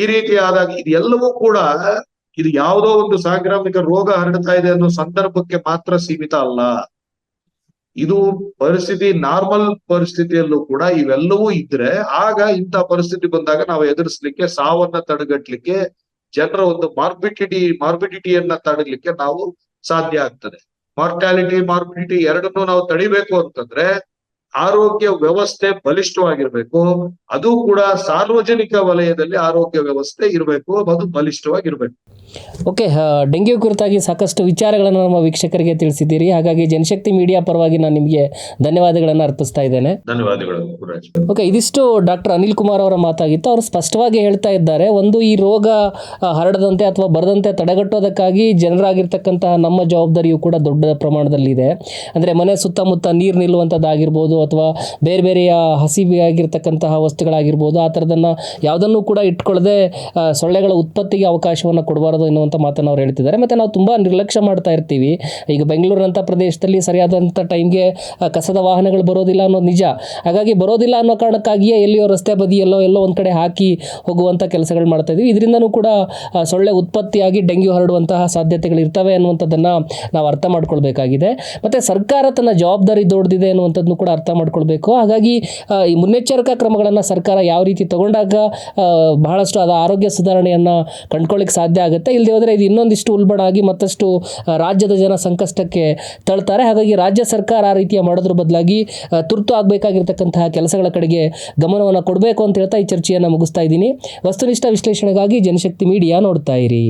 ಈ ರೀತಿಯಾದಾಗ ಇದೆಲ್ಲವೂ ಕೂಡ ಇದು ಯಾವುದೋ ಒಂದು ಸಾಂಕ್ರಾಮಿಕ ರೋಗ ಹರಡ್ತಾ ಇದೆ ಅನ್ನೋ ಸಂದರ್ಭಕ್ಕೆ ಮಾತ್ರ ಸೀಮಿತ ಅಲ್ಲ. ಇದು ಪರಿಸ್ಥಿತಿ, ನಾರ್ಮಲ್ ಪರಿಸ್ಥಿತಿಯಲ್ಲೂ ಕೂಡ ಇವೆಲ್ಲವೂ ಇದ್ರೆ ಆಗ ಇಂಥ ಪರಿಸ್ಥಿತಿ ಬಂದಾಗ ನಾವು ಎದುರಿಸ್ಲಿಕ್ಕೆ, ಸಾವನ್ನ ತಡೆಗಟ್ಟಲಿಕ್ಕೆ ಜನರ ಒಂದು ಮಾರ್ಬಿಡಿಟಿ ಮಾರ್ಬಿಡಿಟಿಯನ್ನ ತಡಲಿಕ್ಕೆ ನಾವು ಸಾಧ್ಯ ಆಗ್ತದೆ. ಮಾರ್ಟಾಲಿಟಿ ಮಾರ್ಬಿಡಿಟಿ ಎರಡನ್ನೂ ನಾವು ತಡಿಬೇಕು ಅಂತಂದ್ರೆ ಆರೋಗ್ಯ ವ್ಯವಸ್ಥೆ ಬಲಿಷ್ಠವಾಗಿರ್ಬೇಕು ಅದು ಕೂಡ ಸಾರ್ವಜನಿಕ ವಲಯದಲ್ಲಿ ಆರೋಗ್ಯ ವ್ಯವಸ್ಥೆ ಇರಬೇಕು ಅದು ಬಲಿಷ್ಠವಾಗಿರ್ಬೇಕು. ಓಕೆ ಡೆಂಗ್ಯೂ ಕುರಿತಾಗಿ ಸಾಕಷ್ಟು ವಿಚಾರಗಳನ್ನು ನಮ್ಮ ವೀಕ್ಷಕರಿಗೆ ತಿಳಿಸಿದ್ದೀರಿ. ಹಾಗಾಗಿ ಜನಶಕ್ತಿ ಮೀಡಿಯಾ ಪರವಾಗಿ ನಾನು ನಿಮಗೆ ಧನ್ಯವಾದಗಳನ್ನು ಅರ್ಪಿಸ್ತಾ ಇದ್ದೇನೆ. ಧನ್ಯವಾದಗಳು ಓಕೆ ಇದಿಷ್ಟು ಡಾಕ್ಟರ್ ಅನಿಲ್ ಕುಮಾರ್ ಅವರ ಮಾತಾಗಿತ್ತು. ಅವರು ಸ್ಪಷ್ಟವಾಗಿ ಹೇಳ್ತಾ ಇದ್ದಾರೆ ಒಂದು ಈ ರೋಗ ಹರಡದಂತೆ ಅಥವಾ ಬರದಂತೆ ತಡೆಗಟ್ಟೋದಕ್ಕಾಗಿ ಜನರಾಗಿರ್ತಕ್ಕಂತಹ ನಮ್ಮ ಜವಾಬ್ದಾರಿಯು ಕೂಡ ದೊಡ್ಡ ಪ್ರಮಾಣದಲ್ಲಿದೆ. ಅಂದರೆ ಮನೆ ಸುತ್ತಮುತ್ತ ನೀರು ನಿಲ್ಲುವಂಥದ್ದಾಗಿರ್ಬೋದು ಅಥವಾ ಬೇರೆ ಬೇರೆಯ ಹಸಿವಿಯಾಗಿರ್ತಕ್ಕಂತಹ ವಸ್ತುಗಳಾಗಿರ್ಬೋದು, ಆ ಥರದನ್ನು ಯಾವುದನ್ನು ಕೂಡ ಇಟ್ಕೊಳ್ಳದೆ ಸೊಳ್ಳೆಗಳ ಉತ್ಪತ್ತಿಗೆ ಅವಕಾಶವನ್ನು ಕೊಡಬಾರದು ಎನ್ನುವಂಥ ಮಾತನ್ನು ಅವ್ರು ಹೇಳ್ತಿದ್ದಾರೆ. ಮತ್ತು ನಾವು ತುಂಬ ನಿರ್ಲಕ್ಷ್ಯ ಮಾಡ್ತಾ ಇರ್ತೀವಿ. ಈಗ ಬೆಂಗಳೂರಿನಂಥ ಪ್ರದೇಶದಲ್ಲಿ ಸರಿಯಾದಂಥ ಟೈಮ್ಗೆ ಕಸದ ವಾಹನಗಳು ಬರೋದಿಲ್ಲ ಅನ್ನೋದು ನಿಜ. ಹಾಗಾಗಿ ಬರೋದಿಲ್ಲ ಅನ್ನೋ ಕಾರಣಕ್ಕಾಗಿಯೇ ಎಲ್ಲಿಯೋ ರಸ್ತೆ ಬದಿಯಲ್ಲೋ ಎಲ್ಲೋ ಒಂದು ಕಡೆ ಹಾಕಿ ಹೋಗುವಂಥ ಕೆಲಸಗಳು ಮಾಡ್ತಾ ಇದ್ದೀವಿ. ಇದರಿಂದನೂ ಕೂಡ ಸೊಳ್ಳೆ ಉತ್ಪತ್ತಿಯಾಗಿ ಡೆಂಗ್ಯೂ ಹರಡುವಂತಹ ಸಾಧ್ಯತೆಗಳು ಇರ್ತವೆ ಅನ್ನುವಂಥದ್ದನ್ನು ನಾವು ಅರ್ಥ ಮಾಡ್ಕೊಳ್ಬೇಕಾಗಿದೆ. ಮತ್ತು ಸರ್ಕಾರ ತನ್ನ ಜವಾಬ್ದಾರಿ ದೊಡ್ಡದಿದೆ ಅನ್ನುವಂಥದ್ದನ್ನು ಕೂಡ ಅರ್ಥ ಮಾಡ್ಕೊಳ್ಬೇಕು. ಹಾಗಾಗಿ ಈ ಮುನ್ನೆಚ್ಚರಿಕಾ ಕ್ರಮಗಳನ್ನು ಸರ್ಕಾರ ಯಾವ ರೀತಿ ತಗೊಂಡಾಗ ಬಹಳಷ್ಟು ಅದು ಆರೋಗ್ಯ ಸುಧಾರಣೆಯನ್ನು ಕಂಡ್ಕೊಳ್ಳಿಕ್ಕೆ ಸಾಧ್ಯ ಆಗುತ್ತೆ. ಇಲ್ಲದೆ ಹೋದರೆ ಇದು ಇನ್ನೊಂದಿಷ್ಟು ಉಲ್ಬಣ ಆಗಿ ಮತ್ತಷ್ಟು ರಾಜ್ಯದ ಜನ ಸಂಕಷ್ಟಕ್ಕೆ ತಳ್ತಾರೆ. ಹಾಗಾಗಿ ರಾಜ್ಯ ಸರ್ಕಾರ ಆ ರೀತಿಯ ಮಾಡೋದ್ರ ಬದಲಾಗಿ ತುರ್ತು ಆಗಬೇಕಾಗಿರ್ತಕ್ಕಂತಹ ಕೆಲಸಗಳ ಕಡೆಗೆ ಗಮನವನ್ನು ಕೊಡಬೇಕು ಅಂತ ಹೇಳ್ತಾ ಈ ಚರ್ಚೆಯನ್ನು ಮುಗಿಸ್ತಾ ಇದ್ದೀನಿ. ವಸ್ತುನಿಷ್ಠ ವಿಶ್ಲೇಷಣೆಗಾಗಿ ಜನಶಕ್ತಿ ಮೀಡಿಯಾ ನೋಡ್ತಾ ಇರಿ.